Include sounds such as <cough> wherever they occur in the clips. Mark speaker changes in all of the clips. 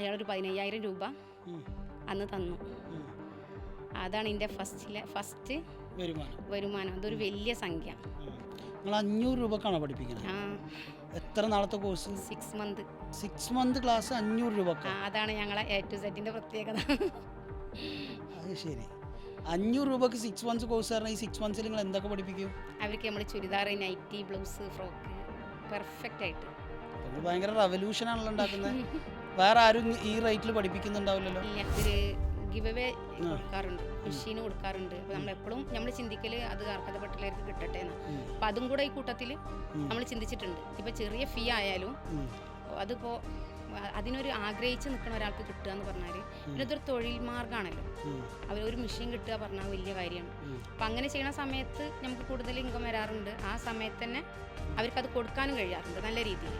Speaker 1: അയാളൊരു പതിനയ്യായിരം രൂപ അന്ന് തന്നു. അതാണ് എന്റെ ഫസ്റ്റിലെ ഫസ്റ്റ്
Speaker 2: വരുമാനം.
Speaker 1: വരുമാനം. അതൊരു വലിയ സംഖ്യ.
Speaker 2: നിങ്ങൾ അഞ്ഞൂറ് രൂപക്കാണോ പഠിപ്പിക്കുന്നത് എത്ര നാളത്തെ course?
Speaker 1: Six month
Speaker 2: six month class അഞ്ഞൂറ് രൂപ
Speaker 1: അതാണ് ഞങ്ങളെ എ ടു സെറ്റിന്റെ പ്രത്യേകത.
Speaker 2: അത് ശരി. അഞ്ഞൂറ് രൂപക്ക് സിക്സ് മന്ത്സ് കോഴ്സ് പറഞ്ഞാൽ ഈ സിക്സ് മന്ത്സിൽ നിങ്ങൾ എന്തൊക്കെ പഠിപ്പിക്കും?
Speaker 1: അവർക്ക് നമ്മൾ churidar nightie blouse frock perfect ആയിട്ട്.
Speaker 2: ഭയങ്കര റവല്യൂഷൻ ആണല്ലോ ഉണ്ടാക്കുന്നത്. <laughs> വേറെ ആരും ഈ റേറ്റിൽ പഠിപ്പിക്കുന്നുണ്ടാവില്ലല്ലോ?
Speaker 1: ഇല്ല ഒരു ഗിവ് അവേ കൊടുക്കാറുണ്ട്. മെഷീൻ കൊടുക്കാറുണ്ട്. അപ്പോൾ നമ്മൾ എപ്പോഴും നമ്മൾ ചിന്തിക്കൽ അത് അർഹതപ്പെട്ടുള്ളവർക്ക് കിട്ടട്ടെ എന്ന്. അപ്പം അതും കൂടെ ഈ കൂട്ടത്തിൽ നമ്മൾ ചിന്തിച്ചിട്ടുണ്ട്. ഇപ്പം ചെറിയ ഫീ ആയാലും
Speaker 2: അതിപ്പോ
Speaker 1: അതിപ്പോൾ അതിനൊരു ആഗ്രഹിച്ച് നിൽക്കുന്ന ഒരാൾക്ക് കിട്ടുക എന്ന് പറഞ്ഞാൽ പിന്നെ അതൊരു തൊഴിൽ മാർഗമാണല്ലോ ഒരു മെഷീൻ കിട്ടുക പറഞ്ഞാൽ വലിയ കാര്യമാണ്. അപ്പം അങ്ങനെ ചെയ്യുന്ന സമയത്ത് നമുക്ക് കൂടുതൽ ഇൻകം വരാറുണ്ട്. ആ സമയത്ത് തന്നെ അവർക്ക് അത് കൊടുക്കാനും കഴിയാറുണ്ട് നല്ല രീതിയിൽ.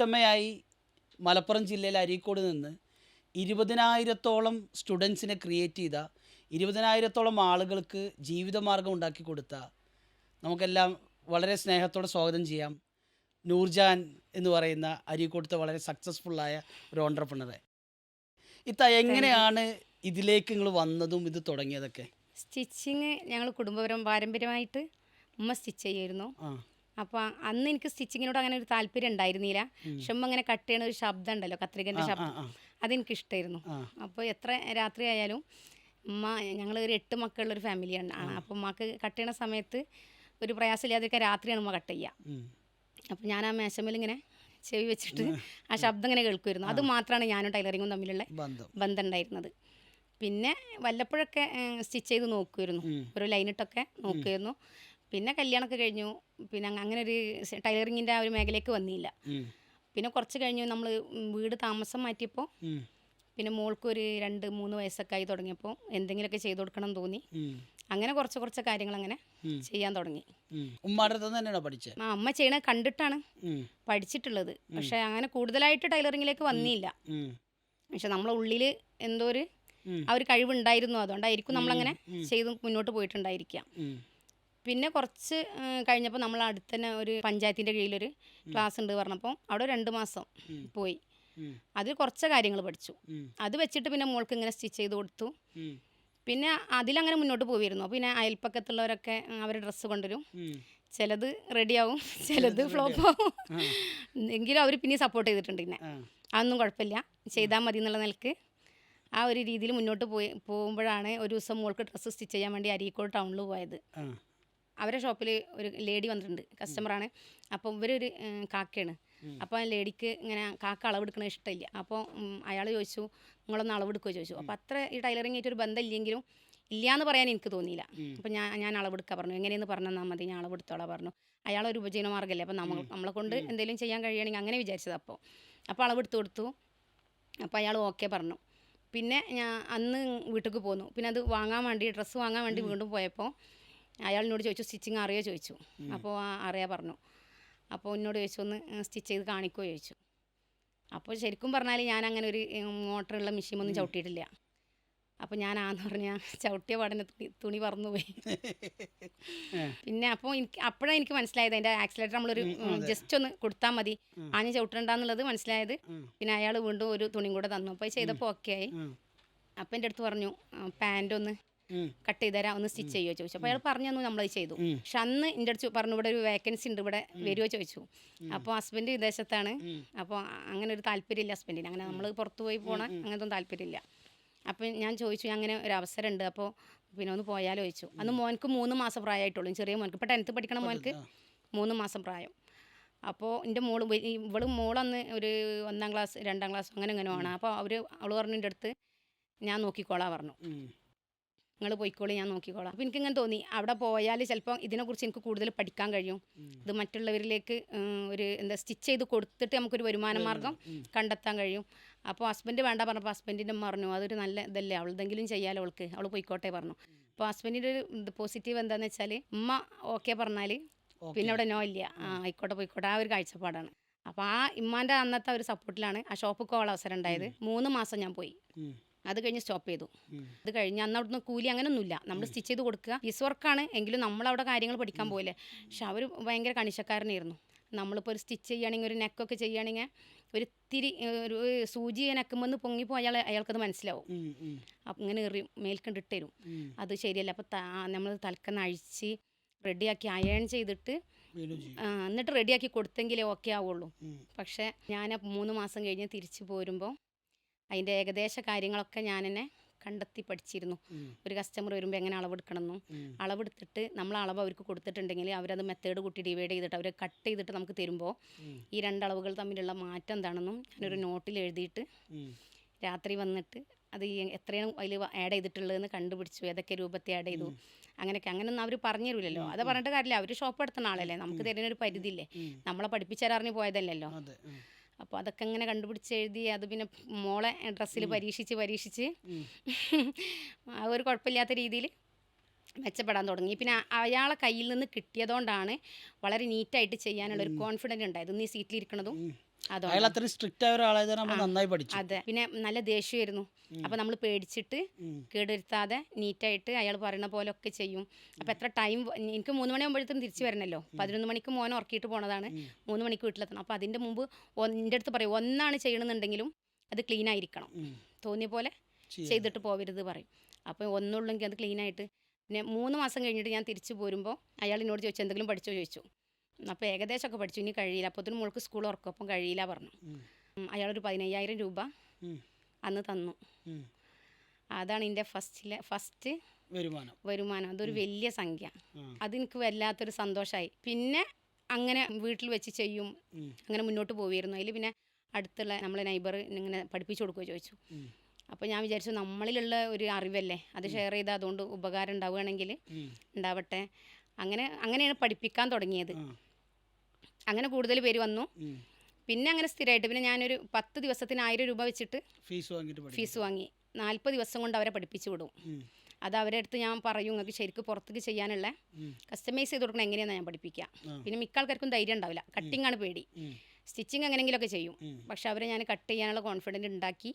Speaker 2: വീട്ടമ്മയായി മലപ്പുറം ജില്ലയിലെ അരീക്കോട് നിന്ന് ഇരുപതിനായിരത്തോളം സ്റ്റുഡൻസിനെ ക്രിയേറ്റ് ചെയ്ത ഇരുപതിനായിരത്തോളം ആളുകൾക്ക് ജീവിതമാർഗം ഉണ്ടാക്കി കൊടുത്ത നമുക്കെല്ലാം വളരെ സ്നേഹത്തോടെ സ്വാഗതം ചെയ്യാം. നൂർജാൻ എന്ന് പറയുന്ന അരീക്കോട്ടത്തെ വളരെ സക്സസ്ഫുള്ളായ ഒരു ഓണ്ടർപ്രണറെ ഇത്ത എങ്ങനെയാണ് ഇതിലേക്ക് നിങ്ങൾ വന്നതും ഇത് തുടങ്ങിയതൊക്കെ?
Speaker 1: സ്റ്റിച്ചിങ് ഞങ്ങൾ കുടുംബപരം പാരമ്പര്യമായിട്ട് ഉമ്മ സ്റ്റിച്ച് ചെയ്യുമായിരുന്നു
Speaker 2: ആ.
Speaker 1: അപ്പോൾ അന്ന് എനിക്ക് സ്റ്റിച്ചിങ്ങിനോട് അങ്ങനെ ഒരു താല്പര്യം ഉണ്ടായിരുന്നില്ല. പക്ഷെ അങ്ങനെ കട്ട് ചെയ്യണ ഒരു ശബ്ദം ഉണ്ടല്ലോ
Speaker 2: കത്രികന്റെ
Speaker 1: ശബ്ദം. അതെനിക്ക് ഇഷ്ടമായിരുന്നു. അപ്പോൾ എത്ര രാത്രി ആയാലും ഉമ്മ ഞങ്ങൾ ഒരു എട്ട് മക്കളുള്ള ഒരു ഫാമിലിയാണ് അപ്പോൾ ഉമ്മക്ക് കട്ട് ചെയ്യണ സമയത്ത് ഒരു പ്രയാസമില്ലാതിരിക്കാൻ രാത്രിയാണ് ഉമ്മ കട്ട് ചെയ്യുക. അപ്പോൾ ഞാൻ ആ മേശമേൽ ഇങ്ങനെ ചെവി വെച്ചിട്ട് ആ ശബ്ദം ഇങ്ങനെ കേൾക്കുമായിരുന്നു അത് മാത്രമാണ് ഞാനും ടൈലറിങ്ങും തമ്മിലുള്ള
Speaker 2: ബന്ധം.
Speaker 1: ഉണ്ടായിരുന്നത്. പിന്നെ വല്ലപ്പോഴൊക്കെ സ്റ്റിച്ച് ചെയ്ത് നോക്കുമായിരുന്നു. ഒരു ലൈനിട്ടൊക്കെ നോക്കുമായിരുന്നു പിന്നെ കല്യാണമൊക്കെ കഴിഞ്ഞു. പിന്നെ അങ്ങ- അങ്ങനെ ഒരു ടൈലറിങ്ങിന്റെ ആ ഒരു മേഖലയ്ക്ക് വന്നില്ല. പിന്നെ കുറച്ച് കഴിഞ്ഞു നമ്മൾ വീട് താമസം മാറ്റിയപ്പോൾ പിന്നെ മോൾക്ക് ഒരു രണ്ട് മൂന്ന് വയസ്സൊക്കെ ആയി തുടങ്ങിയപ്പോൾ എന്തെങ്കിലുമൊക്കെ ചെയ്തു കൊടുക്കണം എന്ന് തോന്നി അങ്ങനെ കുറച്ച് കുറച്ച് കാര്യങ്ങൾ അങ്ങനെ ചെയ്യാൻ തുടങ്ങി.
Speaker 2: തന്നെയാണോ പഠിച്ചത്
Speaker 1: ആ അമ്മ ചെയ്യണത് കണ്ടിട്ടാണ് പഠിച്ചിട്ടുള്ളത്. പക്ഷെ അങ്ങനെ കൂടുതലായിട്ട് ടൈലറിങ്ങിലേക്ക് വന്നില്ല. പക്ഷെ നമ്മളെ ഉള്ളിൽ എന്തോ ഒരു ആ ഒരു കഴിവുണ്ടായിരുന്നു. അതുകൊണ്ടായിരിക്കും നമ്മളങ്ങനെ ചെയ്ത് മുന്നോട്ട് പോയിട്ടുണ്ടായിരിക്കാം. പിന്നെ കുറച്ച് കഴിഞ്ഞപ്പോൾ നമ്മൾ അടുത്ത് തന്നെ ഒരു പഞ്ചായത്തിന്റെ കീഴിലൊരു ക്ലാസ് ഉണ്ട് പറഞ്ഞപ്പോൾ അവിടെ രണ്ട് മാസം പോയി. അതിൽ കുറച്ച് കാര്യങ്ങൾ പഠിച്ചു. അത് വെച്ചിട്ട് പിന്നെ മോൾക്ക് ഇങ്ങനെ സ്റ്റിച്ച് ചെയ്ത് കൊടുത്തു. പിന്നെ അതിലങ്ങനെ മുന്നോട്ട് പോയിരുന്നു. പിന്നെ അയൽപ്പക്കത്തുള്ളവരൊക്കെ അവരുടെ ഡ്രസ്സ് കൊണ്ടുവരും. ചിലത് റെഡിയാവും ചിലത് ഫ്ലോപ്പ് ആവും. എങ്കിലും അവർ പിന്നെ സപ്പോർട്ട് ചെയ്തിട്ടുണ്ട് പിന്നെ അതൊന്നും കുഴപ്പമില്ല. ചെയ്താൽ മതി എന്നുള്ള നിലയ്ക്ക് ആ ഒരു രീതിയിൽ മുന്നോട്ട് പോയി പോകുമ്പോഴാണ് ഒരു ദിവസം മോൾക്ക് ഡ്രസ്സ് സ്റ്റിച്ച് ചെയ്യാൻ വേണ്ടി അരീക്കോട് ടൗണിൽ പോയത്. അവരെ ഷോപ്പിൽ ഒരു ലേഡി വന്നിട്ടുണ്ട് കസ്റ്റമറാണ്. അപ്പം ഇവരൊരു കാക്കയാണ്. അപ്പോൾ ആ ലേഡിക്ക് ഇങ്ങനെ കാക്ക അളവെടുക്കണ ഇഷ്ടമില്ല. അപ്പോൾ അയാൾ ചോദിച്ചു നിങ്ങളൊന്ന് അളവെടുക്കുമോ ചോദിച്ചു. അപ്പോൾ അത്ര ഈ ടൈലറിംഗ് ആയിട്ട് ഒരു ബന്ധം ഇല്ലെങ്കിലും ഇല്ലയെന്ന് പറയാൻ എനിക്ക് തോന്നിയില്ല.
Speaker 2: അപ്പം
Speaker 1: അപ്പോൾ ഞാൻ ഞാൻ അളവെടുക്കാൻ പറഞ്ഞു. എങ്ങനെയെന്ന് പറഞ്ഞു തന്നാൽ മതി ഞാൻ അളവെടുത്തോളാം പറഞ്ഞു. അയാളൊരു ഉപജീവന മാർഗമല്ലേ? അപ്പോൾ നമ്മൾ നമ്മളെ കൊണ്ട് എന്തെങ്കിലും ചെയ്യാൻ കഴിയുകയാണെങ്കിൽ അങ്ങനെ വിചാരിച്ചത് അപ്പോൾ അപ്പോൾ അളവെടുത്ത് കൊടുത്തു. അപ്പോൾ അയാൾ ഓക്കെ പറഞ്ഞു. പിന്നെ ഞാൻ അന്ന് വീട്ടിലേക്ക് പോന്നു. പിന്നെ അത് വാങ്ങാൻ വേണ്ടി ഡ്രസ്സ് വാങ്ങാൻ വേണ്ടി വീണ്ടും പോയപ്പോൾ അയാളിനോട് ചോദിച്ചു സ്റ്റിച്ചിങ് അറിയോ? ചോദിച്ചു. അപ്പോൾ ആ അറിയാ പറഞ്ഞു. അപ്പോൾ എന്നോട് ചോദിച്ചു ഒന്ന് സ്റ്റിച്ച് ചെയ്ത് കാണിക്കുമോ ചോദിച്ചു. അപ്പോൾ ശരിക്കും പറഞ്ഞാൽ ഞാൻ അങ്ങനെ ഒരു മോട്ടറുള്ള മെഷീൻ ഒന്നും ചവിട്ടിയിട്ടില്ല. അപ്പോൾ ഞാൻ ആന്ന് പറഞ്ഞാൽ ചവിട്ടിയ പാടനെ തുണി തുണി പറന്നുപോയി. പിന്നെ അപ്പോൾ എനിക്ക് അപ്പോഴാണ് എനിക്ക് മനസ്സിലായത് അതിന്റെ ആക്സിലേറ്റർ നമ്മളൊരു ജസ്റ്റ് ഒന്ന് കൊടുത്താൽ മതി. ആഞ്ഞ് ചവിട്ടണ്ടെന്നുള്ളത് മനസ്സിലായത്. പിന്നെ അയാൾ വീണ്ടും ഒരു തുണിയും കൂടെ തന്നു. അപ്പോൾ ചെയ്തപ്പോൾ ഓക്കെ ആയി. അപ്പം എന്റെ അടുത്ത് പറഞ്ഞു പാന്റ് ഒന്ന്. കട്ട് ചെയ്ത് തരാം ഒന്ന് സ്റ്റിച്ച് ചെയ്യുമോ ചോദിച്ചു. അപ്പോൾ അയാൾ പറഞ്ഞു തന്നു നമ്മളത് ചെയ്തു. പക്ഷെ അന്ന് എന്റെ അടുത്ത് പറഞ്ഞു ഇവിടെ ഒരു വേക്കൻസി ഉണ്ട് ഇവിടെ വരുമോ ചോദിച്ചു. അപ്പോൾ ഹസ്ബൻഡ് വിദേശത്താണ്. അപ്പോൾ അങ്ങനെ ഒരു താല്പര്യമില്ല ഹസ്ബൻഡിന് അങ്ങനെ നമ്മൾ പുറത്തു പോയി പോണ അങ്ങനത്തെ ഒന്നും താല്പര്യമില്ല. അപ്പൊ ഞാൻ ചോദിച്ചു അങ്ങനെ ഒരു അവസരം ഉണ്ട് അപ്പോൾ പിന്നെ ഒന്ന് പോയാലോ ചോദിച്ചു. അന്ന് മോനക്ക് മൂന്ന് മാസം പ്രായമായിട്ടുള്ളൂ ചെറിയ മോനക്ക് ഇപ്പോൾ ടെൻത്ത് പഠിക്കണ
Speaker 2: മോനക്ക്.
Speaker 1: മൂന്ന് മാസം പ്രായം. അപ്പോൾ എന്റെ മോൾ ഇവൾ മോളന്ന് ഒരു ഒന്നാം ക്ലാസ് രണ്ടാം ക്ലാസ് അങ്ങനെ അങ്ങനെ ആണ്. അപ്പോൾ അവർ അവൾ പറഞ്ഞു എന്റെ അടുത്ത് ഞാൻ നോക്കിക്കോളാം പറഞ്ഞു. നിങ്ങൾ പോയിക്കോളി ഞാൻ നോക്കിക്കോളാം. അപ്പോൾ എനിക്കിങ്ങനെ തോന്നി. അവിടെ പോയാൽ ചിലപ്പോൾ ഇതിനെക്കുറിച്ച് എനിക്ക് കൂടുതൽ പഠിക്കാൻ കഴിയും. ഇത് മറ്റുള്ളവരിലേക്ക് ഒരു എന്താ സ്റ്റിച്ച് ചെയ്ത് കൊടുത്തിട്ട് നമുക്കൊരു വരുമാന മാർഗം കണ്ടെത്താൻ കഴിയും. അപ്പോൾ ഹസ്ബൻഡ് വേണ്ട പറഞ്ഞപ്പോൾ ഹസ്ബൻഡിന്റെ പറഞ്ഞു അതൊരു നല്ല ഇതല്ലേ അവളെന്തെങ്കിലും ചെയ്യാലോ അവൾക്ക്. അവൾ പോയിക്കോട്ടെ പറഞ്ഞു. അപ്പോൾ ഹസ്ബൻഡിന്റെ ഒരു പോസിറ്റീവ് എന്താണെന്ന് വെച്ചാൽ ഉമ്മ ഓക്കെ പറഞ്ഞാൽ പിന്നെ അവിടെ നോ ഇല്ല. ആ ആയിക്കോട്ടെ പോയിക്കോട്ടെ. ആ ഒരു കാഴ്ചപ്പാടാണ്. അപ്പോൾ ആ ഇമ്മാന്റെ അന്നത്തെ ഒരു സപ്പോർട്ടിലാണ് ആ ഷോപ്പ് പോകാൻ അവസരം ഉണ്ടായത്. മൂന്ന് മാസം ഞാൻ പോയി. അത് കഴിഞ്ഞ് സ്റ്റോപ്പ് ചെയ്തു. അത് കഴിഞ്ഞ് അന്ന് അവിടുന്ന് കൂലി അങ്ങനെയൊന്നുമില്ല നമ്മൾ സ്റ്റിച്ച് ചെയ്ത് കൊടുക്കുക. പീസ് വർക്കാണ് എങ്കിലും നമ്മൾ അവിടെ കാര്യങ്ങൾ പഠിക്കാൻ പോയില്ലേ. പക്ഷെ അവർ ഭയങ്കര കണിശക്കാരനായിരുന്നു. നമ്മളിപ്പോൾ ഒരു സ്റ്റിച്ച് ചെയ്യുകയാണെങ്കിൽ ഒരു നെക്കൊക്കെ ചെയ്യുകയാണെങ്കിൽ ഒരു ഇത്തിരി ഒരു സൂചി നെക്കുമ്പോൾ പൊങ്ങിപ്പോൾ അയാൾ അയാൾക്കത് മനസ്സിലാവും. അപ്പം ഇങ്ങനെ എറിയും മേൽക്കണ്ടിട്ട് തരും. അത് ശരിയല്ല. അപ്പോൾ നമ്മൾ തൽക്കന്ന് അഴിച്ച് റെഡിയാക്കി അയൺ ചെയ്തിട്ട് എന്നിട്ട് റെഡിയാക്കി കൊടുത്തെങ്കിലേ ഓക്കെ ആവുള്ളൂ. പക്ഷേ ഞാൻ മൂന്ന് മാസം കഴിഞ്ഞ് തിരിച്ചു പോരുമ്പോൾ അതിന്റെ ഏകദേശ കാര്യങ്ങളൊക്കെ ഞാൻ തന്നെ കണ്ടെത്തി പഠിച്ചിരുന്നു. ഒരു കസ്റ്റമർ വരുമ്പോൾ എങ്ങനെ അളവെടുക്കണമെന്നും. അളവെടുത്തിട്ട് നമ്മൾ അളവ് അവർക്ക് കൊടുത്തിട്ടുണ്ടെങ്കിൽ അവരത് മെത്തേഡ് കൂട്ടി ഡിവൈഡ് ചെയ്തിട്ട് അവർ കട്ട് ചെയ്തിട്ട് നമുക്ക് തരുമ്പോൾ ഈ രണ്ട് അളവുകൾ തമ്മിലുള്ള മാറ്റം എന്താണെന്നും ഞാനൊരു നോട്ടിൽ എഴുതിയിട്ട് രാത്രി വന്നിട്ട് അത് എത്രയാണ് അതിൽ ആഡ് ചെയ്തിട്ടുള്ളതെന്ന് കണ്ടുപിടിച്ചു. ഏതൊക്കെ രൂപത്തെ ആഡ് ചെയ്തു. അങ്ങനെയൊക്കെ. അങ്ങനെയൊന്നും അവർ പറഞ്ഞു തരില്ലല്ലോ അത് പറഞ്ഞിട്ട് കാര്യമില്ല. അവർ ഷോപ്പ് എടുത്തുന്ന ആളല്ലേ. നമുക്ക് തരുന്നൊരു പരിധിയില്ലേ. നമ്മളെ പഠിപ്പിച്ചാലറിഞ്ഞു പോയതല്ലല്ലോ. അപ്പോൾ അതൊക്കെ ഇങ്ങനെ കണ്ടുപിടിച്ച് എഴുതി അത് പിന്നെ മോളെ ഡ്രസ്സിൽ പരീക്ഷിച്ച് പരീക്ഷിച്ച്. <laughs> ആ ഒരു കുഴപ്പമില്ലാത്ത രീതിയിൽ മെച്ചപ്പെടാൻ തുടങ്ങി പിന്നെ അയാളെ കയ്യിൽ നിന്ന് കിട്ടിയതുകൊണ്ടാണ് വളരെ നീറ്റായിട്ട് ചെയ്യാനുള്ള ഒരു കോൺഫിഡന്റ് ഉണ്ടായത് നീ സീറ്റിലിരിക്കണതും.
Speaker 2: അയാൾ
Speaker 1: അതുകൊണ്ട്
Speaker 2: അത്രയും സ്ട്രിക്റ്റ് ആയ ഒരാളായത് നമ്മൾ നന്നായി പഠിച്ചു.
Speaker 1: അതെ. പിന്നെ നല്ല ദേഷ്യമായിരുന്നു. അപ്പൊ നമ്മൾ പേടിച്ചിട്ട്. കേടുവരുത്താതെ നീറ്റായിട്ട് അയാൾ പറയുന്ന പോലെ ഒക്കെ ചെയ്യും. അപ്പൊ എത്ര ടൈം എനിക്ക് മൂന്ന് മണിയാകുമ്പോഴത്തേക്കും തിരിച്ചു വരണല്ലോ. പതിനൊന്ന് മണിക്ക് മോനെ ഉറക്കിയിട്ട് പോണതാണ്. മൂന്ന് മണിക്ക് വീട്ടിലെത്തണം. അപ്പൊ അതിന്റെ മുമ്പ് എന്റെ അടുത്ത് പറയും ഒന്നാണ് ചെയ്യണമെന്നുണ്ടെങ്കിലും അത് ക്ലീൻ ആയിരിക്കണം. തോന്നിയ പോലെ ചെയ്തിട്ട് പോവരുത് പറയും. അപ്പോൾ ഒന്നുള്ളെങ്കിൽ അത് ക്ലീൻ ആയിട്ട്. പിന്നെ മൂന്ന് മാസം കഴിഞ്ഞിട്ട് ഞാൻ തിരിച്ചു പോരുമ്പോൾ അയാൾ എന്നോട് ചോദിച്ചു എന്തെങ്കിലും പഠിച്ചോ? ചോദിച്ചു. അപ്പോൾ ഏകദേശമൊക്കെ പഠിച്ചു. ഇനി കഴിയില്ല. അപ്പോഴത്തേനും മോൾക്ക് സ്കൂൾ ഉറക്കപ്പം കഴിയില്ല പറഞ്ഞു. അയാളൊരു പതിനയ്യായിരം രൂപ അന്ന് തന്നു. അതാണ് എന്റെ ഫസ്റ്റിലെ ഫസ്റ്റ്
Speaker 2: വരുമാനം.
Speaker 1: വരുമാനം. അതൊരു വലിയ സംഖ്യ. അതെനിക്ക് വല്ലാത്തൊരു സന്തോഷമായി പിന്നെ അങ്ങനെ വീട്ടിൽ വെച്ച് ചെയ്യും. അങ്ങനെ മുന്നോട്ട് പോവുമായിരുന്നു അതിൽ പിന്നെ അടുത്തുള്ള നമ്മളെ നൈബർ ഇങ്ങനെ പഠിപ്പിച്ചു കൊടുക്കുകയോ ചോദിച്ചു. അപ്പോൾ ഞാൻ വിചാരിച്ചു നമ്മളിലുള്ള ഒരു അറിവല്ലേ? അത് ഷെയർ ചെയ്താൽ അതുകൊണ്ട് ഉപകാരം ഉണ്ടാവുകയാണെങ്കിൽ. ഉണ്ടാവട്ടെ. അങ്ങനെ അങ്ങനെയാണ് പഠിപ്പിക്കാൻ തുടങ്ങിയത്. അങ്ങനെ കൂടുതൽ പേര് വന്നു. പിന്നെ അങ്ങനെ സ്ഥിരമായിട്ട് പിന്നെ ഞാനൊരു പത്ത് ദിവസത്തിന് ആയിരം രൂപ വെച്ചിട്ട്
Speaker 2: ഫീസ് വാങ്ങിയിട്ട്
Speaker 1: ഫീസ് വാങ്ങി. നാൽപ്പത് ദിവസം കൊണ്ട് അവരെ പഠിപ്പിച്ചു വിടും. അത് അവരുടെ അടുത്ത് ഞാൻ പറയും നിങ്ങൾക്ക് ശരിക്കും പുറത്തേക്ക് ചെയ്യാനുള്ള കസ്റ്റമൈസ് ചെയ്ത് കൊടുക്കണം എങ്ങനെയാണ് ഞാൻ പഠിപ്പിക്കുക പിന്നെ മിക്ക ആൾക്കാർക്കും ധൈര്യം ഉണ്ടാവില്ല. കട്ടിംഗ് ആണ് പേടി. സ്റ്റിച്ചിങ് എങ്ങനെയെങ്കിലുമൊക്കെ ചെയ്യും. പക്ഷെ അവരെ ഞാൻ കട്ട് ചെയ്യാനുള്ള കോൺഫിഡന്റ് ഉണ്ടാക്കി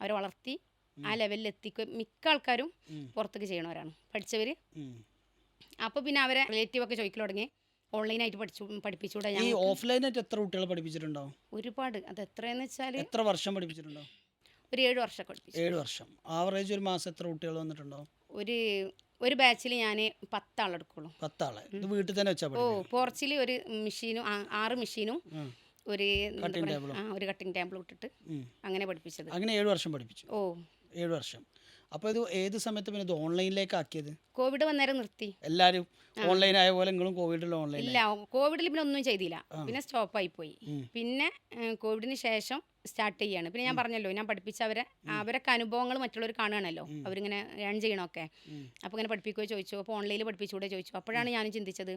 Speaker 1: അവരെ വളർത്തി ആ ലെവലിൽ എത്തിക്കുക മിക്ക ആൾക്കാരും പുറത്തേക്ക് ചെയ്യണവരാണ്. പഠിച്ചവർ. അപ്പോൾ പിന്നെ അവരെ റിലേറ്റീവ് ഒക്കെ ചോദിക്കൽ തുടങ്ങി. ഓൺലൈനായിട്ട് പഠിച്ചു പഠിപ്പിച്ചുകൂടെ
Speaker 2: ഈ
Speaker 1: ഞാൻ
Speaker 2: ഓഫ്ലൈനായിട്ട് എത്ര കുട്ടികളെ പഠിപ്പിച്ചിട്ടുണ്ടാവും
Speaker 1: ഒരുപാട്. അത് എത്രയെന്ന് വെച്ചാൽ
Speaker 2: എത്ര വർഷം പഠിപ്പിച്ചിട്ടുണ്ടാവും
Speaker 1: ഒരു ഏഴ് വർഷം പഠിപ്പിച്ചു.
Speaker 2: ഏഴ് വർഷം. ആവറേജ് ഒരു മാസം എത്ര കുട്ടികൾ വന്നിട്ടുണ്ടാവും
Speaker 1: ഒരു ഒരു ബാച്ചിൽ ഞാൻ പത്താളെടുക്കുള്ളൂ
Speaker 2: പത്താളെ ഇത് വീട്ടിൽ തന്നെ വെച്ചാൽ
Speaker 1: ഓ പോർച്ചിൽ ഒരു മെഷീനും ആറ് മെഷീനും. ഒരു ഒരു കട്ടിംഗ് ടേബിൾ ഇട്ടിട്ട് അങ്ങനെ പഠിപ്പിച്ചത്.
Speaker 2: അങ്ങനെ ഏഴ് വർഷം പഠിപ്പിച്ചു.
Speaker 1: ഓ.
Speaker 2: ഏഴ് വർഷം. അപ്പോൾ ഇത് ഏത് സമയത്ത് പിന്നെ ഇത് ഓൺലൈനിലേക്ക് ആക്കിയത്
Speaker 1: കോവിഡ് വന്നേരം നിർത്തി.
Speaker 2: എല്ലാവരും ഓൺലൈൻ ആയ പോലെ നിങ്ങളും കോവിഡിൽ ഓൺലൈൻ
Speaker 1: ഇല്ല കോവിഡിൽ പിന്നെ ഒന്നും ചെയ്തില്ല. പിന്നെ സ്റ്റോപ്പ് ആയി
Speaker 2: പോയി
Speaker 1: പിന്നെ കോവിഡിന് ശേഷം സ്റ്റാർട്ട് ചെയ്യാണ്. പിന്നെ ഞാൻ പറഞ്ഞല്ലോ ഞാൻ പഠിപ്പിച്ച അവരെ അവരൊക്കെ അനുഭവങ്ങൾ മറ്റുള്ളവർ കാണുകയാണല്ലോ. അവരിങ്ങനെ ഏൺ ചെയ്യണമൊക്കെ. അപ്പോൾ ഇങ്ങനെ പഠിപ്പിക്കുകയോ ചോദിച്ചു അപ്പോൾ ഓൺലൈനിൽ പഠിപ്പിച്ചുകൂടെ ചോദിച്ചു. അപ്പോഴാണ് ഞാനും ചിന്തിച്ചത്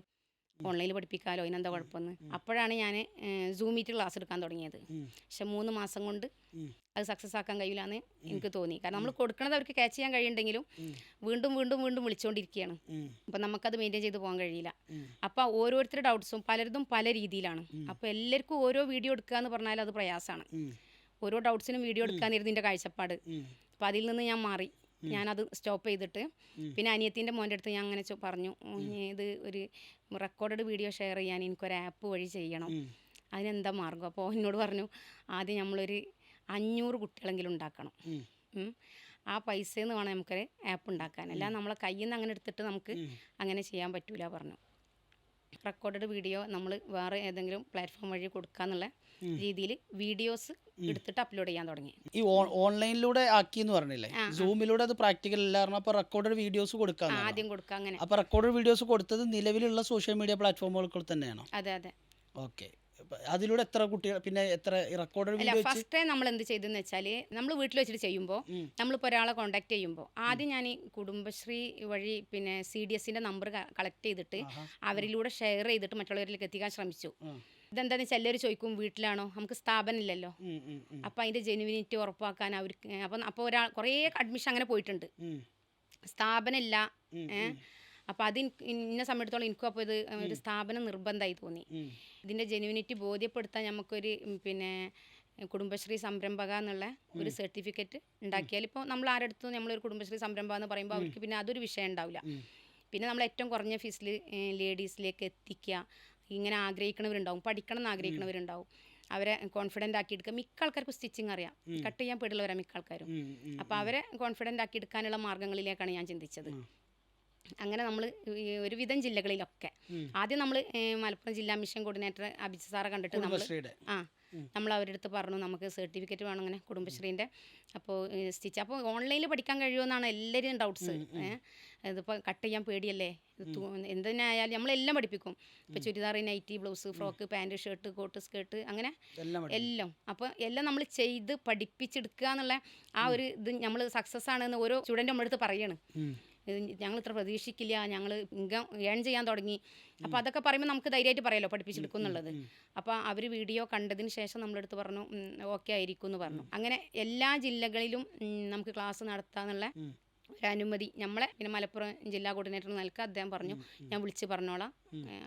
Speaker 1: ഓൺലൈനിൽ പഠിപ്പിക്കാമല്ലോ അതിനെന്താ കുഴപ്പമെന്ന്. അപ്പോഴാണ് ഞാൻ സൂം മീറ്റ് ക്ലാസ് എടുക്കാൻ തുടങ്ങിയത്. പക്ഷെ മൂന്ന് മാസം കൊണ്ട് അത് സക്സസ് ആക്കാൻ കഴിയില്ലാന്ന് എനിക്ക് തോന്നി. കാരണം നമ്മൾ കൊടുക്കണത് അവർക്ക് ക്യാച്ച് ചെയ്യാൻ
Speaker 2: കഴിയുണ്ടെങ്കിലും
Speaker 1: വീണ്ടും വീണ്ടും വീണ്ടും വിളിച്ചുകൊണ്ടിരിക്കുകയാണ്. അപ്പം നമുക്കത് മെയിന്റെയിൻ ചെയ്ത് പോകാൻ കഴിയില്ല. അപ്പോൾ ഓരോരുത്തരുടെ ഡൗട്ട്സും പലരതും പല രീതിയിലാണ്. അപ്പോൾ എല്ലാവർക്കും ഓരോ വീഡിയോ എടുക്കുക എന്ന് പറഞ്ഞാൽ അത് പ്രയാസമാണ്. ഓരോ ഡൗട്ട്സിനും വീഡിയോ എടുക്കാന്നിരുന്നു എന്റെ കാഴ്ചപ്പാട്. അപ്പോൾ അതിൽ നിന്ന് ഞാൻ മാറി. ഞാനത് സ്റ്റോപ്പ് ചെയ്തിട്ട് പിന്നെ അനിയത്തിന്റെ മോന്റെ അടുത്ത് ഞാൻ അങ്ങനെ പറഞ്ഞു ഇത് ഒരു റെക്കോർഡഡ് വീഡിയോ ഷെയർ ചെയ്യാൻ എനിക്കൊരു ആപ്പ് വഴി ചെയ്യണം. അതിനെന്താ മാർഗം? അപ്പോൾ എന്നോട് പറഞ്ഞു ആദ്യം നമ്മളൊരു അഞ്ഞൂറ് കുട്ടികളെങ്കിലും ഉണ്ടാക്കണം. ആ പൈസയിൽ നിന്ന് വേണം നമുക്കൊരു ആപ്പ് ഉണ്ടാക്കാൻ. അല്ല നമ്മളെ കയ്യിൽ നിന്ന് അങ്ങനെ എടുത്തിട്ട് നമുക്ക് അങ്ങനെ ചെയ്യാൻ പറ്റൂല പറഞ്ഞു. റെക്കോർഡഡ് വീഡിയോ നമ്മൾ വേറെ ഏതെങ്കിലും പ്ലാറ്റ്ഫോം വഴി കൊടുക്കാന്നുള്ള രീതിയിൽ വീഡിയോസ് എടുത്തിട്ട് അപ്ലോഡ് ചെയ്യാൻ തുടങ്ങി.
Speaker 2: ഈ ഓൺലൈനിലൂടെ ആക്കി എന്ന് പറഞ്ഞില്ലേ? സൂമിലൂടെ അത് പ്രാക്ടിക്കൽ അല്ലായിരുന്നു അപ്പോൾ റെക്കോർഡഡ് വീഡിയോസ് കൊടുക്കാം
Speaker 1: ആദ്യം കൊടുക്കുക അങ്ങനെ.
Speaker 2: അപ്പോൾ റെക്കോർഡഡ് വീഡിയോസ് കൊടുത്തത് നിലവിലുള്ള സോഷ്യൽ മീഡിയ പ്ലാറ്റ്ഫോമുകൾക്ക് തന്നെയാണോ?
Speaker 1: അതെ അതെ.
Speaker 2: ഓക്കെ അതിലൂടെ എത്ര കുട്ടികൾ പിന്നെ എത്ര റെക്കോർഡ്
Speaker 1: അല്ല ഫസ്റ്റ് നമ്മൾ എന്ത് ചെയ്തെന്ന് വെച്ചാൽ നമ്മൾ വീട്ടിൽ വെച്ചിട്ട് ചെയ്യുമ്പോൾ. നമ്മളിപ്പോൾ ഒരാളെ കോൺടാക്ട് ചെയ്യുമ്പോൾ ആദ്യം ഞാൻ ഈ കുടുംബശ്രീ വഴി പിന്നെ സി ഡി എസിന്റെ നമ്പർ കളക്ട് ചെയ്തിട്ട് അവരിലൂടെ ഷെയർ ചെയ്തിട്ട് മറ്റുള്ളവരിലേക്ക് എത്തിക്കാൻ ശ്രമിച്ചു. ഇതെന്താന്ന് വെച്ചാൽ എല്ലാവരും ചോദിക്കും വീട്ടിലാണോ? നമുക്ക് സ്ഥാപനം ഇല്ലല്ലോ. അതിന്റെ ജെനുവിനിറ്റി ഉറപ്പാക്കാൻ അവർക്ക് അപ്പം അപ്പോൾ ഒരാൾ കുറേ അഡ്മിഷൻ അങ്ങനെ പോയിട്ടുണ്ട്. സ്ഥാപനമില്ല
Speaker 2: ഉം,
Speaker 1: ഏ? അപ്പോൾ അത് ഇന്ന സമയത്തോളം എനിക്കും അപ്പോൾ ഇത് ഒരു സ്ഥാപനം നിർബന്ധമായി തോന്നി.
Speaker 2: ഇതിന്റെ
Speaker 1: ഇതിന്റെ ജെനുവിനിറ്റി ബോധ്യപ്പെടുത്താൻ നമുക്കൊരു പിന്നെ കുടുംബശ്രീ സംരംഭക എന്നുള്ള ഒരു സർട്ടിഫിക്കറ്റ് ഉണ്ടാക്കിയാൽ ഇപ്പോൾ നമ്മൾ ആരെടുത്തും നമ്മളൊരു കുടുംബശ്രീ സംരംഭം എന്ന് പറയുമ്പോൾ അവർക്ക് പിന്നെ അതൊരു വിഷയം ഉണ്ടാവില്ല. പിന്നെ നമ്മൾ ഏറ്റവും കുറഞ്ഞ ഫീസിൽ ലേഡീസിലേക്ക് എത്തിക്കുക ഇങ്ങനെ ആഗ്രഹിക്കണവരുണ്ടാവും പഠിക്കണം എന്ന് ആഗ്രഹിക്കണവരുണ്ടാവും. അവരെ കോൺഫിഡന്റ് ആക്കി എടുക്കുക മിക്ക ആൾക്കാർക്കും സ്റ്റിച്ചിങ് അറിയാം. കട്ട് ചെയ്യാൻ പേടുള്ളവരാണ് മിക്ക ആൾക്കാരും. അപ്പോൾ അവരെ കോൺഫിഡന്റ് ആക്കി എടുക്കാനുള്ള മാർഗങ്ങളിലേക്കാണ് ഞാൻ ചിന്തിച്ചത്. അങ്ങനെ നമ്മൾ ഒരുവിധം ജില്ലകളിലൊക്കെ. ആദ്യം നമ്മൾ മലപ്പുറം ജില്ലാ മിഷൻ കോർഡിനേറ്റർ അഭിജിത് സാറെ കണ്ടിട്ട് നമ്മൾ ആ നമ്മൾ അവരുടെ അടുത്ത് പറഞ്ഞു നമുക്ക് സർട്ടിഫിക്കറ്റ് വേണം അങ്ങനെ കുടുംബശ്രീന്റെ. അപ്പോൾ സ്റ്റിച്ച്. അപ്പോൾ ഓൺലൈനിൽ പഠിക്കാൻ കഴിയുമെന്നാണ് എല്ലാവരും ഡൗട്ട്സ്. ഇതിപ്പോൾ കട്ട് ചെയ്യാൻ പേടിയല്ലേ? എന്തിനായാലും നമ്മളെല്ലാം പഠിപ്പിക്കും. ഇപ്പോൾ churidar nightie blouse frock pant shirt coat skirt അങ്ങനെ
Speaker 2: എല്ലാം
Speaker 1: അപ്പോൾ എല്ലാം. നമ്മൾ ചെയ്ത് പഠിപ്പിച്ചെടുക്കുക എന്നുള്ള ആ ഒരു ഇത് നമ്മൾ സക്സസ് ആണെന്ന് ഓരോ സ്റ്റുഡന്റ് നമ്മുടെ അടുത്ത് പറയാണ്. ഞങ്ങൾ ഇത്ര പ്രതീക്ഷിക്കില്ല ഞങ്ങൾ ഇൻകം ഏൺ ചെയ്യാൻ തുടങ്ങി. അപ്പോൾ അതൊക്കെ പറയുമ്പോൾ നമുക്ക് ധൈര്യമായിട്ട് പറയാലോ പഠിപ്പിച്ചെടുക്കും എന്നുള്ളത്. അപ്പോൾ അവർ വീഡിയോ കണ്ടതിന് ശേഷം നമ്മളെടുത്ത് പറഞ്ഞു ഓക്കെ ആയിരിക്കും എന്ന് പറഞ്ഞു. അങ്ങനെ എല്ലാ ജില്ലകളിലും നമുക്ക് ക്ലാസ് നടത്താന്നുള്ള
Speaker 2: ഒരനുമതി
Speaker 1: ഒരു അനുമതി നമ്മളെ പിന്നെ മലപ്പുറം ജില്ലാ കോർഡിനേറ്റർ നൽകുക അദ്ദേഹം പറഞ്ഞു. ഞാൻ വിളിച്ച് പറഞ്ഞോളാം.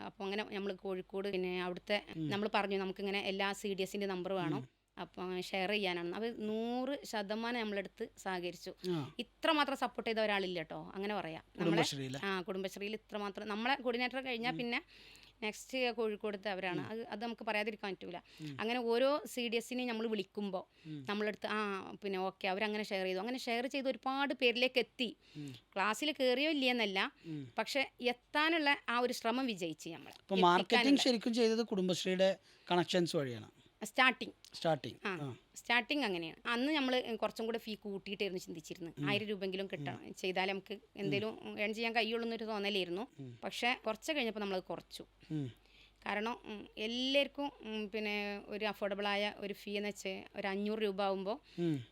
Speaker 1: അപ്പോൾ അങ്ങനെ നമ്മൾ കോഴിക്കോട് പിന്നെ അവിടുത്തെ നമ്മൾ പറഞ്ഞു നമുക്കിങ്ങനെ എല്ലാ സി ഡി എസിന്റെ നമ്പർ വേണം. അപ്പം ഷെയർ ചെയ്യാനാണ്. അവർ നൂറ് ശതമാനം നമ്മളെടുത്ത് സഹകരിച്ചു.
Speaker 2: ഇത്ര
Speaker 1: ഇത്രമാത്രം സപ്പോർട്ട് ചെയ്ത ഒരാളില്ല കേട്ടോ അങ്ങനെ പറയാം. നമ്മളെ ആ കുടുംബശ്രീയിൽ ഇത്രമാത്രം നമ്മളെ കോർഡിനേറ്റർ കഴിഞ്ഞാൽ പിന്നെ നെക്സ്റ്റ് കോഴിക്കോടത്തെ അവരാണ്. അത് അത് നമുക്ക് പറയാതിരിക്കാൻ പറ്റൂല. അങ്ങനെ ഓരോ സി ഡി എസിനെ നമ്മൾ വിളിക്കുമ്പോൾ. നമ്മളെടുത്ത് ആ പിന്നെ ഓക്കെ അവരങ്ങനെ ഷെയർ ചെയ്തു. അങ്ങനെ ഷെയർ ചെയ്ത് ഒരുപാട് പേരിലേക്ക് എത്തി. ക്ലാസ്സിൽ കയറിയോ ഇല്ലയെന്നല്ല. പക്ഷെ എത്താനുള്ള ആ ഒരു ശ്രമം വിജയിച്ച് നമ്മൾ
Speaker 2: മാർക്കറ്റിംഗ് ശരിക്കും ചെയ്തത് കുടുംബശ്രീയുടെ കണക്ഷൻസ് വഴിയാണ്.
Speaker 1: സ്റ്റാർട്ടിങ്
Speaker 2: സ്റ്റാർട്ടിങ്
Speaker 1: ആ. സ്റ്റാർട്ടിങ് അങ്ങനെയാണ്. അന്ന് നമ്മൾ കുറച്ചും കൂടെ ഫീ കൂട്ടിയിട്ടായിരുന്നു ചിന്തിച്ചിരുന്നത്. ആയിരം രൂപയെങ്കിലും കിട്ടണം ചെയ്താലേ നമുക്ക് എന്തെങ്കിലും ഏൺ ചെയ്യാൻ കഴിയുള്ളൂ എന്നൊരു തോന്നലായിരുന്നു. പക്ഷേ കുറച്ച് കഴിഞ്ഞപ്പോൾ നമ്മളത് കുറച്ചു. കാരണം എല്ലാവർക്കും പിന്നെ ഒരു അഫോർഡബിളായ ഒരു ഫീ എന്ന് വെച്ചാൽ ഒരു അഞ്ഞൂറ് രൂപ ആകുമ്പോൾ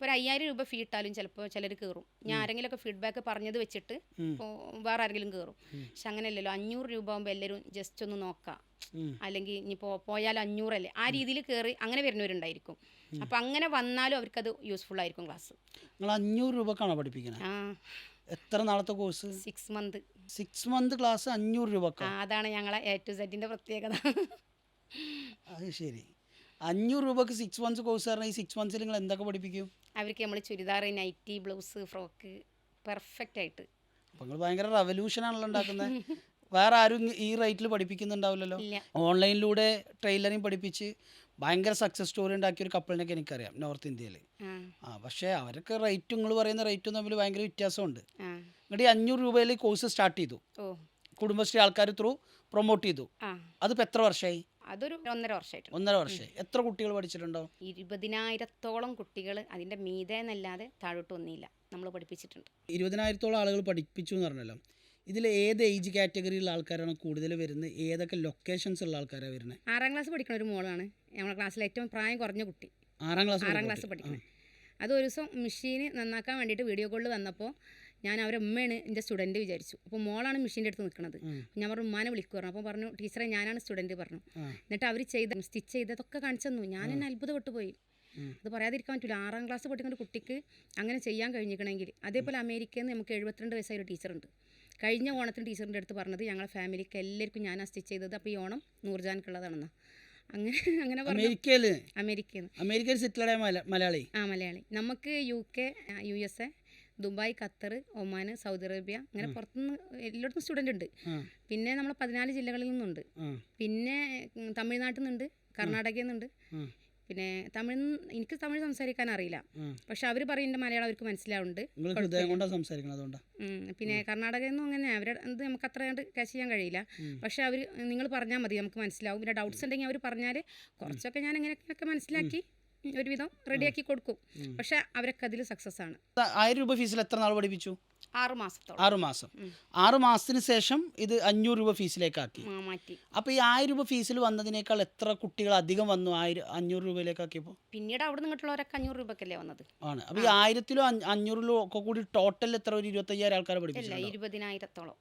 Speaker 1: ഒരു അയ്യായിരം രൂപ ഫീ ഇട്ടാലും ചിലപ്പോൾ ചിലർ കയറും ഞാൻ ആരെങ്കിലുമൊക്കെ ഫീഡ്ബാക്ക് പറഞ്ഞത് വെച്ചിട്ട് ഇപ്പോൾ വേറെ ആരെങ്കിലും കയറും പക്ഷെ അങ്ങനെയല്ലല്ലോ അഞ്ഞൂറ് രൂപ ആകുമ്പോൾ എല്ലാവരും ജസ്റ്റ് ഒന്ന് നോക്കാം. അല്ലെങ്കിൽ ഇനിയിപ്പോൾ പോയാൽ അഞ്ഞൂറല്ലേ? ആ രീതിയിൽ കയറി അങ്ങനെ വരുന്നവരുണ്ടായിരിക്കും. അപ്പോൾ അങ്ങനെ വന്നാലും അവർക്കത് യൂസ്ഫുൾ ആയിരിക്കും ക്ലാസ്
Speaker 2: നിങ്ങൾ അഞ്ഞൂറ് രൂപക്കാണോ പഠിപ്പിക്കുന്നത് എത്ര നാളത്തെ course
Speaker 1: six month
Speaker 2: six month class അഞ്ഞൂറ് രൂപക്ക്?
Speaker 1: അതാണ് ഞങ്ങളെ എ ടു സെറ്റിന്റെ പ്രത്യേകത.
Speaker 2: അത് ശരി. അഞ്ഞൂറ് രൂപക്ക് സിക്സ് മന്ത്സ് കോഴ്സ് പറഞ്ഞാൽ ഈ സിക്സ് മന്ത്സിൽ നിങ്ങൾ എന്തൊക്കെ പഠിപ്പിക്കും?
Speaker 1: അവർക്ക് നമ്മൾ churidar nightie blouse frock perfect ആയിട്ട്.
Speaker 2: അപ്പോൾ നിങ്ങൾ ഭയങ്കര റവല്യൂഷൻ ആണല്ലോ ഉണ്ടാക്കുന്നത് വേറെ ആരും ഈ റേറ്റിൽ പഠിപ്പിക്കുന്നുണ്ടാവില്ലല്ലോ. ഓൺലൈനിലൂടെ ട്രെയിലറിങ് പഠിപ്പിച്ച് ഭയങ്കര സക്സസ് സ്റ്റോറി ഉണ്ടാക്കിയ ഒരു കപ്പിളിനൊക്കെ എനിക്കറിയാം നോർത്ത് ഇന്ത്യയിൽ
Speaker 1: ആ.
Speaker 2: പക്ഷേ അവരൊക്കെ റേറ്റ് നിങ്ങൾ പറയുന്ന റേറ്റും തമ്മിൽ ഭയങ്കര വ്യത്യാസമുണ്ട്. എന്നിട്ട് ഈ അഞ്ഞൂറ് രൂപയിൽ കോഴ്സ് സ്റ്റാർട്ട് ചെയ്തു. കുടുംബശ്രീ ആൾക്കാർ ത്രൂ പ്രൊമോട്ട് ചെയ്തു. അതിപ്പോ എത്ര വർഷമായി
Speaker 1: അതൊരു ഒന്നര വർഷമായിട്ട്
Speaker 2: ഒന്നര വർഷമായി എത്ര കുട്ടികൾ പഠിച്ചിട്ടുണ്ടോ?
Speaker 1: ഇരുപതിനായിരത്തോളം കുട്ടികൾ അതിന്റെ മീതെ എന്നല്ലാതെ താഴോട്ട് ഒന്നില്ല നമ്മൾ പഠിപ്പിച്ചിട്ടുണ്ട്.
Speaker 2: ഇരുപതിനായിരത്തോളം ആളുകൾ പഠിപ്പിച്ചു എന്ന് പറഞ്ഞല്ലോ. ഇതിൽ ഏത് ഏജ് കാറ്റഗറിയിലുള്ള ആൾക്കാരാണ് കൂടുതൽ വരുന്നത്? ഏതൊക്കെ ലൊക്കേഷൻസ് ഉള്ള ആൾക്കാരാണ് വരുന്നത്?
Speaker 1: ആറാം ക്ലാസ് പഠിക്കുന്ന ഒരു മോളാണ്. നമ്മുടെ ക്ലാസ്സിലെ ഏറ്റവും പ്രായം കുറഞ്ഞ കുട്ടി.
Speaker 2: ആറാം ക്ലാസ്
Speaker 1: ആറാം ക്ലാസ് പഠിക്കുന്നത് അത് ഒരു ദിവസം മെഷീൻ നന്നാക്കാൻ വേണ്ടിയിട്ട് വീഡിയോ കോളിൽ വന്നപ്പോൾ ഞാൻ അവരെ ഉമ്മയാണ് എന്റെ സ്റ്റുഡന്റ് വിചാരിച്ചു. അപ്പോൾ മോളാണ് മെഷീന്റെ അടുത്ത് നിൽക്കുന്നത് ഞാൻ പറഞ്ഞു ഉമ്മാനെ വിളിക്കുമായിരുന്നു പറഞ്ഞു അപ്പോൾ പറഞ്ഞു ടീച്ചറെ ഞാനാണ് സ്റ്റുഡന്റ് പറഞ്ഞു. എന്നിട്ട് അവർ ചെയ്ത സ്റ്റിച്ച് ചെയ്തതൊക്കെ കാണിച്ചു തന്നു. ഞാൻ എന്നെ അത്ഭുതപ്പെട്ടു പോയി അത് പറയാതിരിക്കാൻ പറ്റില്ല ആറാം ക്ലാസ് പഠിക്കുന്ന കുട്ടിക്ക് അങ്ങനെ ചെയ്യാൻ കഴിഞ്ഞിരിക്കണമെങ്കിൽ അതേപോലെ അമേരിക്കയിൽ നിന്ന് നമുക്ക് എഴുപത്തിരണ്ട് വയസ്സായ ഒരു ടീച്ചറുണ്ട്. കഴിഞ്ഞ ഓണത്തിന് ടീച്ചറിന്റെ അടുത്ത് പറഞ്ഞത് ഞങ്ങളെ ഫാമിലിക്ക് എല്ലാവർക്കും ആ സ്റ്റിച്ച് ചെയ്തത്. അപ്പോൾ ഈ ഓണം നൂർജാനക്കുള്ളതാണെന്ന്. അങ്ങനെ അങ്ങനെ
Speaker 2: അമേരിക്കയിൽ
Speaker 1: അമേരിക്കയിൽ
Speaker 2: അമേരിക്കയിൽ സെറ്റിലായ മല മലയാളി?
Speaker 1: ആ മലയാളി. നമുക്ക് U K U S A Dubai Qatar Oman Saudi Arabia അങ്ങനെ പുറത്തുനിന്ന് എല്ലായിടത്തും സ്റ്റുഡന്റ് ഉണ്ട്. പിന്നെ നമ്മൾ പതിനാല് ജില്ലകളിൽ നിന്നുണ്ട്. പിന്നെ തമിഴ്നാട്ടിൽ നിന്നുണ്ട് കർണാടകയിൽ നിന്നുണ്ട്. പിന്നെ തമിഴ് എനിക്ക് തമിഴ് സംസാരിക്കാൻ അറിയില്ല. പക്ഷെ അവർ പറയുന്നുണ്ട് മലയാളം അവർക്ക് മനസ്സിലാവുന്നുണ്ട്. പിന്നെ കർണാടകയിൽ നിന്നും അങ്ങനെ അവരെ എന്ത് നമുക്ക് അത്ര കണ്ട് ക്യാച്ച് ചെയ്യാൻ കഴിയില്ല. പക്ഷെ അവർ നിങ്ങൾ പറഞ്ഞാൽ മതി നമുക്ക് മനസ്സിലാവും. പിന്നെ ഡൗട്ട്സ് ഉണ്ടെങ്കിൽ അവർ പറഞ്ഞാൽ കുറച്ചൊക്കെ ഞാൻ എങ്ങനെയൊക്കെ മനസ്സിലാക്കി ഒരുവിധം റെഡിയാക്കി കൊടുക്കും. പക്ഷെ അവരൊക്കെ അതിൽ സക്സസ് ആണ്.
Speaker 2: ആയിരം രൂപ ഫീസിൽ എത്ര നാൾ പഠിപ്പിച്ചു?
Speaker 1: ആറ്
Speaker 2: മാസം ആറ് മാസത്തിന് ശേഷം ഇത് അഞ്ഞൂറ് രൂപ ഫീസിലേക്കാക്കി. അപ്പൊ ഈ ആയിരം രൂപ ഫീസിൽ വന്നതിനേക്കാൾ എത്ര കുട്ടികൾ അധികം വന്നു ആയിരം അഞ്ഞൂറ് രൂപയിലേക്കാക്കിയപ്പോ?
Speaker 1: പിന്നീട് അവിടെ നിന്നിട്ടുള്ളവരൊക്കെ അഞ്ഞൂറ് രൂപക്കല്ലേ വന്നത്?
Speaker 2: ആണ്. അപ്പൊ ഈ ആയിരത്തിലോ അഞ്ഞ- അഞ്ഞൂറിലോ ഒക്കെ കൂടി ടോട്ടൽ എത്ര ഒരു ഇരുപത്തയ്യായിരം ആൾക്കാരെ പഠിപ്പിച്ചു
Speaker 1: ഇരുപതിനായിരത്തോളം.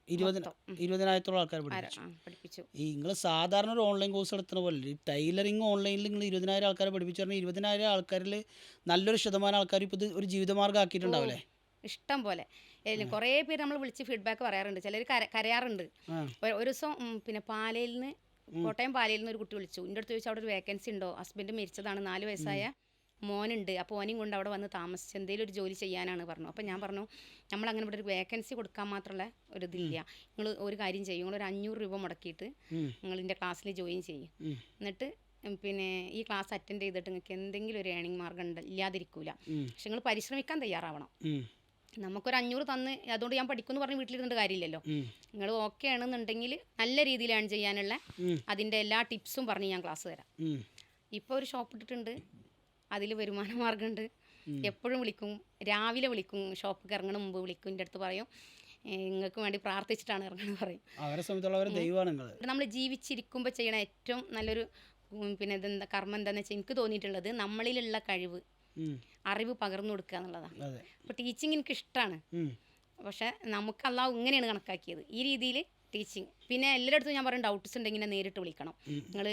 Speaker 2: ഇരുപതിനായിരത്തോളം ആൾക്കാർ പഠിപ്പിച്ചു.
Speaker 1: പഠിപ്പിച്ചു.
Speaker 2: ഈ നിങ്ങൾ സാധാരണ ഒരു ഓൺലൈൻ കോഴ്സ് നടത്തുന്ന പോലെ ഈ ടൈലറിങ് ഓൺലൈനിൽ നിങ്ങൾ ഇരുപതിനായിരം ആൾക്കാരെ പഠിപ്പിച്ചു പറഞ്ഞാൽ ഇരുപതിനായിരം ആൾക്കാരിൽ നല്ലൊരു ശതമാനം ആൾക്കാർ ഇപ്പോൾ ഇത് ഒരു ജീവിതമാർഗം ആക്കിയിട്ടുണ്ടാവില്ലേ
Speaker 1: ഇഷ്ടം പോലെ. കുറേ പേര് നമ്മൾ വിളിച്ച് ഫീഡ്ബാക്ക് പറയാറുണ്ട്. ചിലർ കരയാറുണ്ട്. ഒരു ദിവസം പിന്നെ പാലയിൽ നിന്ന് കോട്ടയം പാലയിൽ നിന്ന് ഒരു കുട്ടി വിളിച്ചു. എന്റെ അടുത്ത് ചോദിച്ചാൽ അവിടെ ഒരു വേക്കൻസി ഉണ്ടോ? ഹസ്ബൻഡ് മരിച്ചതാണ് നാല് വയസ്സായ മോനുണ്ട്. അപ്പോൾ ഓനെയും കൊണ്ട് അവിടെ വന്ന് താമസിച്ച് എന്തെങ്കിലും ഒരു ജോലി ചെയ്യാനാണ് പറഞ്ഞു. അപ്പോൾ ഞാൻ പറഞ്ഞു നമ്മൾ അങ്ങനെ ഇവിടെ ഒരു വേക്കൻസി കൊടുക്കാൻ മാത്രമുള്ള ഒരു ഇതില്ല. നിങ്ങൾ ഒരു കാര്യം ചെയ്യും. നിങ്ങൾ ഒരു അഞ്ഞൂറ് രൂപ മുടക്കിയിട്ട് നിങ്ങൾ ഇതിന്റെ ക്ലാസ്സിൽ ജോയിൻ ചെയ്യും. എന്നിട്ട് പിന്നെ ഈ ക്ലാസ് അറ്റൻഡ് ചെയ്തിട്ട് നിങ്ങൾക്ക് എന്തെങ്കിലും ഒരു ഏണിംഗ് മാർഗം ഉണ്ട് ഇല്ലാതിരിക്കൂല. പക്ഷെ നിങ്ങൾ പരിശ്രമിക്കാൻ തയ്യാറാവണം. നമുക്കൊരു അഞ്ഞൂറ് തന്ന് അതുകൊണ്ട് ഞാൻ പഠിക്കുമെന്ന് പറഞ്ഞ് വീട്ടിലിരുന്നിട്ട് കാര്യമില്ലല്ലോ. നിങ്ങൾ ഓക്കെ ആണെന്നുണ്ടെങ്കിൽ നല്ല രീതിയിൽ ഏൺ ചെയ്യാനുള്ള. അതിന്റെ എല്ലാ ടിപ്സും പറഞ്ഞ് ഞാൻ ക്ലാസ് തരാം. ഇപ്പോൾ ഒരു ഷോപ്പ് ഇട്ടിട്ടുണ്ട്. അതിൽ വരുമാന മാർഗമുണ്ട് എപ്പോഴും വിളിക്കും. രാവിലെ വിളിക്കും. ഷോപ്പിൽ ഇറങ്ങണ മുമ്പ് വിളിക്കും. എന്റെ അടുത്ത് പറയും. നിങ്ങൾക്ക് വേണ്ടി പ്രാർത്ഥിച്ചിട്ടാണ് ഇറങ്ങണമെന്ന് പറയും.
Speaker 2: അവരെ സംബന്ധിച്ചുള്ള
Speaker 1: നമ്മൾ ജീവിച്ചിരിക്കുമ്പോൾ ചെയ്യണ ഏറ്റവും നല്ലൊരു പിന്നെ ഇതെന്താ കർമ്മം എന്താണെന്ന് വെച്ചാൽ എനിക്ക് തോന്നിയിട്ടുള്ളത് നമ്മളിലുള്ള കഴിവ്. അറിവ് പകർന്നു കൊടുക്കുക എന്നുള്ളതാണ് അപ്പോൾ ടീച്ചിങ് എനിക്ക് ഇഷ്ടമാണ്
Speaker 2: പക്ഷെ
Speaker 1: പക്ഷേ നമുക്ക് അള്ളാഹ് ഇങ്ങനെയാണ് കണക്കാക്കിയത്. ഈ രീതിയിൽ ടീച്ചിങ് പിന്നെ എല്ലായിടത്തും ഞാൻ പറയും ഡൗട്ട്സ് ഉണ്ടെങ്കിൽ നേരിട്ട് വിളിക്കണം. നിങ്ങൾ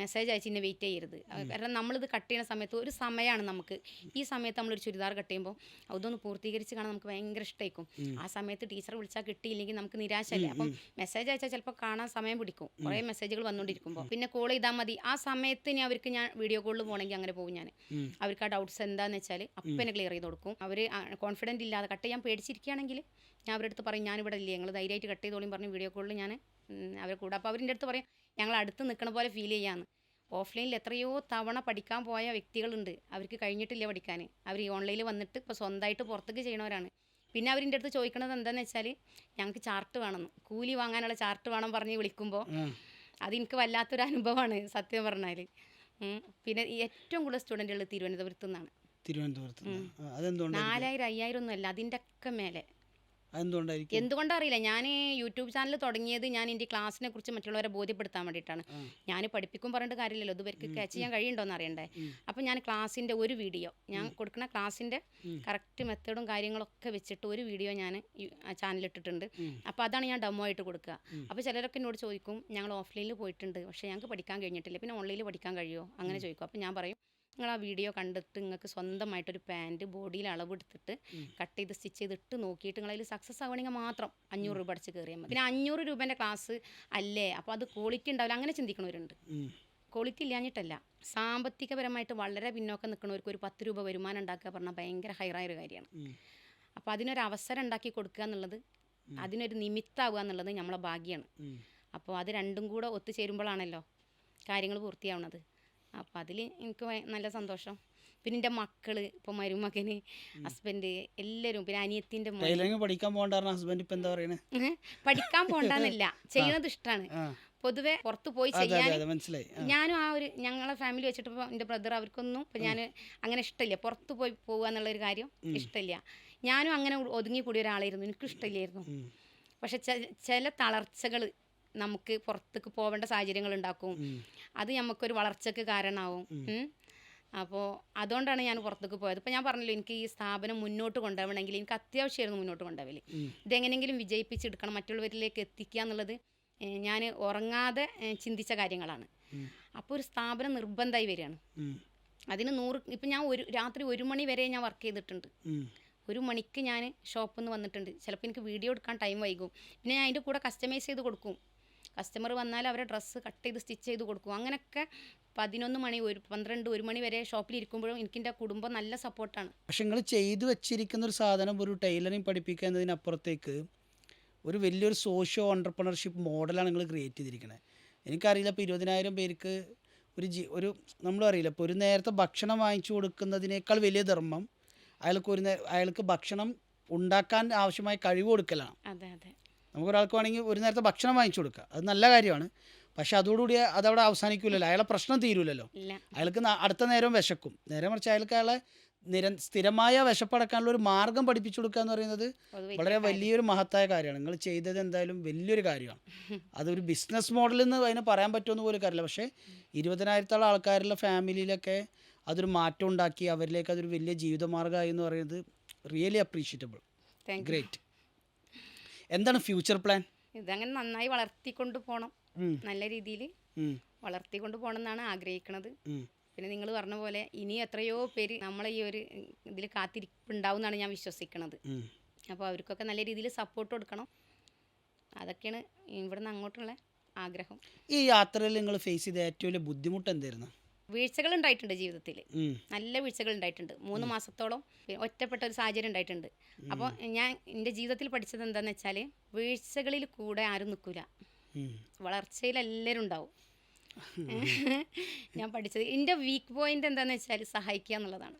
Speaker 1: മെസ്സേജ് അയച്ച് ഇന്നെ വെയിറ്റ് ചെയ്യരുത്. കാരണം നമ്മളിത് കട്ട് ചെയ്യുന്ന സമയത്ത് ഒരു സമയമാണ് നമുക്ക്. ഈ സമയത്ത് നമ്മളൊരു ചുരിദാർ കട്ട് ചെയ്യുമ്പോൾ അതൊന്ന് പൂർത്തീകരിച്ച് കാണാൻ നമുക്ക് ഭയങ്കര ഇഷ്ടമായിരിക്കും ആ സമയത്ത് ടീച്ചർ വിളിച്ചാൽ കിട്ടിയില്ലെങ്കിൽ നമുക്ക് നിരാശയല്ലേ? അപ്പം മെസ്സേജ് അയച്ചാൽ ചിലപ്പോൾ കാണാൻ സമയം പിടിക്കും. കുറേ മെസ്സേജുകൾ വന്നുകൊണ്ടിരിക്കുമ്പോൾ പിന്നെ കോൾ ചെയ്താൽ മതി. ആ സമയത്ത് ഇനി അവർക്ക് ഞാൻ വീഡിയോ കോളിൽ പോകണമെങ്കിൽ അങ്ങനെ പോകും ഞാൻ. അവർക്ക് ആ ഡൗട്ട്സ് എന്താണെന്ന് വെച്ചാൽ അപ്പം ക്ലിയർ ചെയ്ത് കൊടുക്കും. അവർ കോൺഫിഡന്റ് ഇല്ലാതെ കട്ട് ചെയ്യാൻ പേടിച്ചിരിക്കുകയാണെങ്കിൽ ഞാൻ അവരുടെ അടുത്ത് പറയും ഞാനിവിടെ ഇല്ലേ? ഞങ്ങൾ ധൈര്യമായിട്ട് കട്ട് ചെയ്തോളിയും പറഞ്ഞ് വീഡിയോ കോളിൽ ഞാൻ അവരെ കൂടെ. അപ്പോൾ അവരിന്റെ അടുത്ത് പറയും ഞങ്ങൾ അടുത്ത് നിൽക്കണ പോലെ ഫീൽ ചെയ്യാമെന്ന് ഓഫ്ലൈനിൽ എത്രയോ തവണ പഠിക്കാൻ പോയ വ്യക്തികളുണ്ട്. അവർക്ക് കഴിഞ്ഞിട്ടില്ല പഠിക്കാൻ അവർ ഈ ഓൺലൈനിൽ വന്നിട്ട് ഇപ്പോൾ സ്വന്തമായിട്ട് പുറത്തേക്ക് ചെയ്യണവരാണ്. പിന്നെ അവരിന്റെ അടുത്ത് ചോദിക്കണത് എന്താണെന്ന് വെച്ചാൽ ഞങ്ങൾക്ക് ചാർട്ട് വേണമെന്ന് കൂലി വാങ്ങാനുള്ള ചാർട്ട് വേണം പറഞ്ഞ് വിളിക്കുമ്പോൾ. അതെനിക്ക് വല്ലാത്തൊരു അനുഭവമാണ് സത്യം പറഞ്ഞാൽ പിന്നെ ഏറ്റവും കൂടുതൽ സ്റ്റുഡന്റുകൾ തിരുവനന്തപുരത്തു നിന്നാണ്
Speaker 2: തിരുവനന്തപുരത്ത്
Speaker 1: നാലായിരം അയ്യായിരം ഒന്നും അല്ല അതിന്റെ ഒക്കെ മേലെ.
Speaker 2: അതെന്തുകൊണ്ടായിരിക്കും?
Speaker 1: എന്തുകൊണ്ടറിയില്ല. ഞാൻ യൂട്യൂബ് ചാനൽ തുടങ്ങിയത് ഞാൻ എന്റെ ക്ലാസ്സിനെ കുറിച്ച് മറ്റുള്ളവരെ ബോധ്യപ്പെടുത്താൻ വേണ്ടിയിട്ടാണ്.
Speaker 2: ഞാൻ
Speaker 1: പഠിപ്പിക്കും പറഞ്ഞിട്ട് കാര്യമില്ലല്ലോ. ഇതുവർക്ക് ക്യാച്ച് ചെയ്യാൻ കഴിയുണ്ടോന്ന് അറിയണ്ടേ?
Speaker 2: അപ്പം
Speaker 1: അപ്പോൾ ഞാൻ ക്ലാസ്സിന്റെ ഒരു വീഡിയോ ഞാൻ കൊടുക്കുന്ന
Speaker 2: ക്ലാസ്സിന്റെ.
Speaker 1: കറക്റ്റ് മെത്തേഡും കാര്യങ്ങളൊക്കെ വെച്ചിട്ട് ഒരു വീഡിയോ ഞാൻ ചാനലിട്ടിട്ടുണ്ട്.
Speaker 2: ഇട്ടിട്ടുണ്ട്
Speaker 1: അപ്പോൾ അതാണ് ഞാൻ ഡെമോ ആയിട്ട് കൊടുക്കുക. അപ്പോൾ ചിലരൊക്കെ എന്നോട് ചോദിക്കും ഞങ്ങൾ ഓഫ്ലൈനിൽ പോയിട്ടുണ്ട്. പക്ഷേ ഞങ്ങൾക്ക് പഠിക്കാൻ കഴിഞ്ഞിട്ടില്ല. പിന്നെ ഓൺലൈനിൽ പഠിക്കാൻ കഴിയുമോ? അങ്ങനെ ചോദിക്കും. അപ്പോൾ ഞാൻ പറയും നിങ്ങൾ ആ വീഡിയോ കണ്ടിട്ട് നിങ്ങൾക്ക് സ്വന്തമായിട്ടൊരു പാന്റ് ബോഡിയിൽ അളവെടുത്തിട്ട്. കട്ട് ചെയ്ത് സ്റ്റിച്ച് ചെയ്തിട്ട് നോക്കിയിട്ട് നിങ്ങളതിൽ സക്സസ് ആവണമെങ്കിൽ മാത്രം അഞ്ഞൂറ് രൂപ അടിച്ച് കയറിയാൽ മതി. പിന്നെ അഞ്ഞൂറ് രൂപേന്റെ ക്ലാസ് അല്ലേ? അപ്പോൾ അത് ക്വാളിറ്റി ഉണ്ടാവില്ല അങ്ങനെ ചിന്തിക്കണവരുണ്ട്. ക്വാളിറ്റി ഇല്ലാഞ്ഞിട്ടല്ല. സാമ്പത്തികപരമായിട്ട് വളരെ പിന്നോക്കം നിൽക്കുന്നവർക്ക് ഒരു പത്ത് രൂപ വരുമാനം ഉണ്ടാക്കുക പറഞ്ഞാൽ ഭയങ്കര ഹൈറായ ഒരു കാര്യമാണ് അപ്പോൾ അതിനൊരു അവസരം ഉണ്ടാക്കി കൊടുക്കുക എന്നുള്ളത് അതിനൊരു നിമിത്താവുക എന്നുള്ളത് നമ്മളെ ഭാഗ്യമാണ് അപ്പോൾ അത് രണ്ടും കൂടെ ഒത്തുചേരുമ്പോഴാണല്ലോ കാര്യങ്ങൾ പൂർത്തിയാവുന്നത് അപ്പോൾ അതിൽ എനിക്ക് നല്ല സന്തോഷം. പിന്നെ എന്റെ മക്കൾ ഇപ്പം മരുമകന് ഹസ്ബൻഡ് എല്ലാവരും പിന്നെ
Speaker 2: അനിയത്തിന്റെ പഠിക്കാൻ പോകണ്ട ഹസ്ബൻഡ് ഇപ്പം എന്താ പറയണേ?
Speaker 1: പഠിക്കാൻ പോകണ്ടെന്നല്ല <laughs> ചെയ്യുന്നത് ഇഷ്ടമാണ് പൊതുവേ പുറത്ത് പോയി ചെയ്യാൻ. ഞാനും ആ ഒരു ഞങ്ങളെ ഫാമിലി വെച്ചിട്ട് ഇപ്പോൾ എന്റെ ബ്രദർ അവർക്കൊന്നും ഇപ്പം ഞാൻ അങ്ങനെ ഇഷ്ടമില്ല. പുറത്ത് പോയി പോകുക എന്നുള്ളൊരു കാര്യം ഇഷ്ടമില്ല. ഞാനും അങ്ങനെ ഒതുങ്ങി കൂടിയ ഒരാളായിരുന്നു. എനിക്ക് ഇഷ്ടമില്ലായിരുന്നു.
Speaker 2: ഉം.
Speaker 1: പക്ഷെ ചില തളർച്ചകൾ നമുക്ക് പുറത്തേക്ക് പോവേണ്ട സാഹചര്യങ്ങൾ ഉണ്ടാക്കും. അത് നമുക്കൊരു വളർച്ചയ്ക്ക് കാരണമാവും. അപ്പോൾ അതുകൊണ്ടാണ് ഞാൻ പുറത്തേക്ക് പോയത്. ഇപ്പം ഞാൻ പറഞ്ഞല്ലോ എനിക്ക് ഈ സ്ഥാപനം മുന്നോട്ട് കൊണ്ടുപോകണമെങ്കിൽ എനിക്ക് അത്യാവശ്യമായിരുന്നു മുന്നോട്ട്
Speaker 2: കൊണ്ടുപോകൽ.
Speaker 1: ഇതെങ്ങനെയെങ്കിലും വിജയിപ്പിച്ചെടുക്കണം മറ്റുള്ളവരിലേക്ക് എത്തിക്കുക എന്നുള്ളത് ഞാൻ ഉറങ്ങാതെ ചിന്തിച്ച കാര്യങ്ങളാണ്. അപ്പോൾ ഒരു സ്ഥാപനം നിർബന്ധമായി വരികയാണ്. അതിന് നൂറ് ഇപ്പം ഞാൻ ഒരു രാത്രി ഒരു മണി വരെ ഞാൻ വർക്ക് ചെയ്തിട്ടുണ്ട്. ഒരു മണിക്ക് ഞാൻ ഷോപ്പിൽ നിന്ന് വന്നിട്ടുണ്ട്. ചിലപ്പോൾ എനിക്ക് വീഡിയോ എടുക്കാൻ ടൈം വൈകും. പിന്നെ ഞാൻ അതിന്റെ കൂടെ കസ്റ്റമൈസ് ചെയ്ത് കൊടുക്കും. കസ്റ്റമർ വന്നാൽ അവരെ ഡ്രസ്സ് കട്ട് ചെയ്ത് സ്റ്റിച്ച് ചെയ്ത് കൊടുക്കും. അങ്ങനെയൊക്കെ പതിനൊന്ന് മണി ഒരു പന്ത്രണ്ട് ഒരു മണി വരെ ഷോപ്പിൽ ഇരിക്കുമ്പോഴും എനിക്ക് എന്റെ കുടുംബം നല്ല സപ്പോർട്ടാണ്.
Speaker 2: പക്ഷേ നിങ്ങൾ ചെയ്തു വെച്ചിരിക്കുന്ന ഒരു സാധനം ഒരു ടൈലറിങ് പഠിപ്പിക്കുക എന്നതിനപ്പുറത്തേക്ക് ഒരു വലിയൊരു സോഷ്യൽ ഓണ്ടർപ്രണർഷിപ്പ് മോഡലാണ് നിങ്ങൾ ക്രിയേറ്റ് ചെയ്തിരിക്കുന്നത് എനിക്കറിയില്ല ഇപ്പോൾ ഇരുപതിനായിരം പേർക്ക് ഒരു ജി ഒരു നമ്മളും അറിയില്ല. ഇപ്പോൾ ഒരു നേരത്തെ ഭക്ഷണം വാങ്ങിച്ചു കൊടുക്കുന്നതിനേക്കാൾ വലിയ ധർമ്മം അയാൾക്ക് ഒരു നേരം അയാൾക്ക് ഭക്ഷണം ഉണ്ടാക്കാൻ ആവശ്യമായ കഴിവ് കൊടുക്കലാണ്.
Speaker 1: അതെ അതെ.
Speaker 2: നമുക്കൊരാൾക്ക് വേണമെങ്കിൽ ഒരു നേരത്തെ ഭക്ഷണം വാങ്ങിച്ചു കൊടുക്കുക. അത് നല്ല കാര്യമാണ്. പക്ഷെ അതോടുകൂടി അതവിടെ അവസാനിക്കില്ലല്ലോ അയാളെ പ്രശ്നം തീരൂലല്ലോ. അയാൾക്ക് അടുത്ത നേരം വിശക്കും. നേരെ മറിച്ച് അയാൾക്ക് അയാളെ നിര സ്ഥിരമായ വിശപ്പടക്കാനുള്ള ഒരു മാർഗം പഠിപ്പിച്ചു കൊടുക്കുക എന്ന് പറയുന്നത് വളരെ വലിയൊരു മഹത്തായ കാര്യമാണ്. നിങ്ങൾ ചെയ്തത് എന്തായാലും വലിയൊരു കാര്യമാണ്. അതൊരു ബിസിനസ് മോഡൽ എന്ന് അതിനെ പറയാൻ പറ്റുമെന്ന് പോലും കാര്യമില്ല. പക്ഷേ ഇരുപതിനായിരത്തോളം ആൾക്കാരുള്ള ഫാമിലിയിലൊക്കെ അതൊരു മാറ്റം ഉണ്ടാക്കി അവരിലേക്ക് അതൊരു വലിയ ജീവിതമാർഗമായി എന്ന് പറയുന്നത് റിയലി അപ്രീഷിയേറ്റബിൾ. ഗ്രേറ്റ് എന്താണ് ഫ്യൂച്ചർ പ്ലാൻ
Speaker 1: ഇതങ്ങനെ നന്നായി വളർത്തിക്കൊണ്ട് പോകണം നല്ല രീതിയിൽ വളർത്തിക്കൊണ്ട് പോകണം എന്നാണ് ആഗ്രഹിക്കുന്നത് പിന്നെ നിങ്ങൾ പറഞ്ഞ പോലെ ഇനി എത്രയോ പേര് നമ്മളെ ഈ ഒരു ഇതിൽ കാത്തിരിപ്പുണ്ടാവും എന്നാണ് ഞാൻ വിശ്വസിക്കുന്നത് അപ്പോൾ അവർക്കൊക്കെ നല്ല രീതിയിൽ സപ്പോർട്ട് കൊടുക്കണം. അതൊക്കെയാണ് ഇവിടുന്ന് അങ്ങോട്ടുള്ള ആഗ്രഹം.
Speaker 2: ഈ യാത്രയിൽ നിങ്ങൾ ഫേസ് ചെയ്ത ഏറ്റവും വലിയ ബുദ്ധിമുട്ട് എന്തായിരുന്നു
Speaker 1: വീഴ്ചകൾ ഉണ്ടായിട്ടുണ്ട് ജീവിതത്തിൽ. നല്ല വീഴ്ചകൾ ഉണ്ടായിട്ടുണ്ട്. മൂന്ന് മാസത്തോളം ഒറ്റപ്പെട്ട ഒരു സാഹചര്യം ഉണ്ടായിട്ടുണ്ട്. അപ്പോൾ ഞാൻ എന്റെ ജീവിതത്തിൽ പഠിച്ചത് എന്താണെന്ന് വെച്ചാൽ വീഴ്ചകളിൽ കൂടെ ആരും നിൽക്കില്ല വളർച്ചയിൽ എല്ലാവരും ഉണ്ടാവും. <laughs> ഞാൻ പഠിച്ചത് എന്റെ വീക്ക് പോയിന്റ് എന്താണെന്ന് വെച്ചാൽ സഹായിക്കുക എന്നുള്ളതാണ്.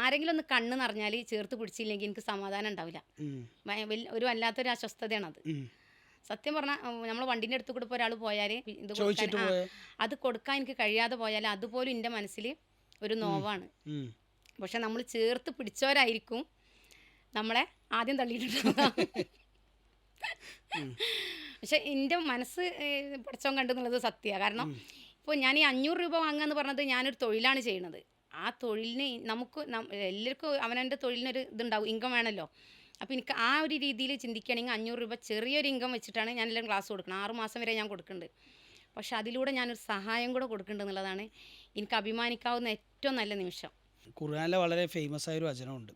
Speaker 1: ആരെങ്കിലും ഒന്ന് കണ്ണ് നിറഞ്ഞാൽ ചേർത്ത് പിടിച്ചില്ലെങ്കിൽ എനിക്ക് സമാധാനം ഉണ്ടാവില്ല. ഒരു വല്ലാത്തൊരു അസ്വസ്ഥതയാണത്. സത്യം പറഞ്ഞാൽ നമ്മൾ വണ്ടിന്റെ അടുത്ത് കൂടെ ഒരാൾ പോയാൽ ഇത് കൊടുക്കാൻ അത് കൊടുക്കാൻ എനിക്ക് കഴിയാതെ പോയാൽ അതുപോലും എന്റെ മനസ്സിൽ ഒരു നോവാണ്. പക്ഷെ നമ്മൾ ചേർത്ത് പിടിച്ചവരായിരിക്കും നമ്മളെ ആദ്യം തള്ളിയിട്ടുണ്ടാവുക. പക്ഷെ എന്റെ മനസ്സ് പഠിച്ചോ പഠിച്ചോൻ കണ്ടെന്നുള്ളത് സത്യമാണ് കാരണം ഇപ്പോൾ ഞാൻ ഈ അഞ്ഞൂറ് രൂപ വാങ്ങുക എന്ന് പറഞ്ഞത് ഞാനൊരു തൊഴിലാണ് ചെയ്യുന്നത് ആ തൊഴിലിന് നമുക്ക് എല്ലാവർക്കും അവനവന്റെ തൊഴിലിനൊരു ഇതുണ്ടാവും ഇൻകം വേണമല്ലോ അപ്പോൾ എനിക്ക് ആ ഒരു രീതിയിൽ ചിന്തിക്കുകയാണെങ്കിൽ അഞ്ഞൂറ് രൂപ ചെറിയൊരു ഇൻകം വെച്ചിട്ടാണ് ഞാൻ എല്ലാം ക്ലാസ് കൊടുക്കുന്നത്. ആറ് മാസം വരെ ഞാൻ കൊടുക്കുന്നുണ്ട്. പക്ഷെ അതിലൂടെ ഞാനൊരു സഹായം കൂടെ കൊടുക്കുന്നുണ്ട് എന്നുള്ളതാണ് എനിക്ക് അഭിമാനിക്കാവുന്ന ഏറ്റവും നല്ല നിമിഷം.
Speaker 2: ഖുർആാനിലെ വളരെ ഫേമസ് ആയൊരു വചനമുണ്ട്.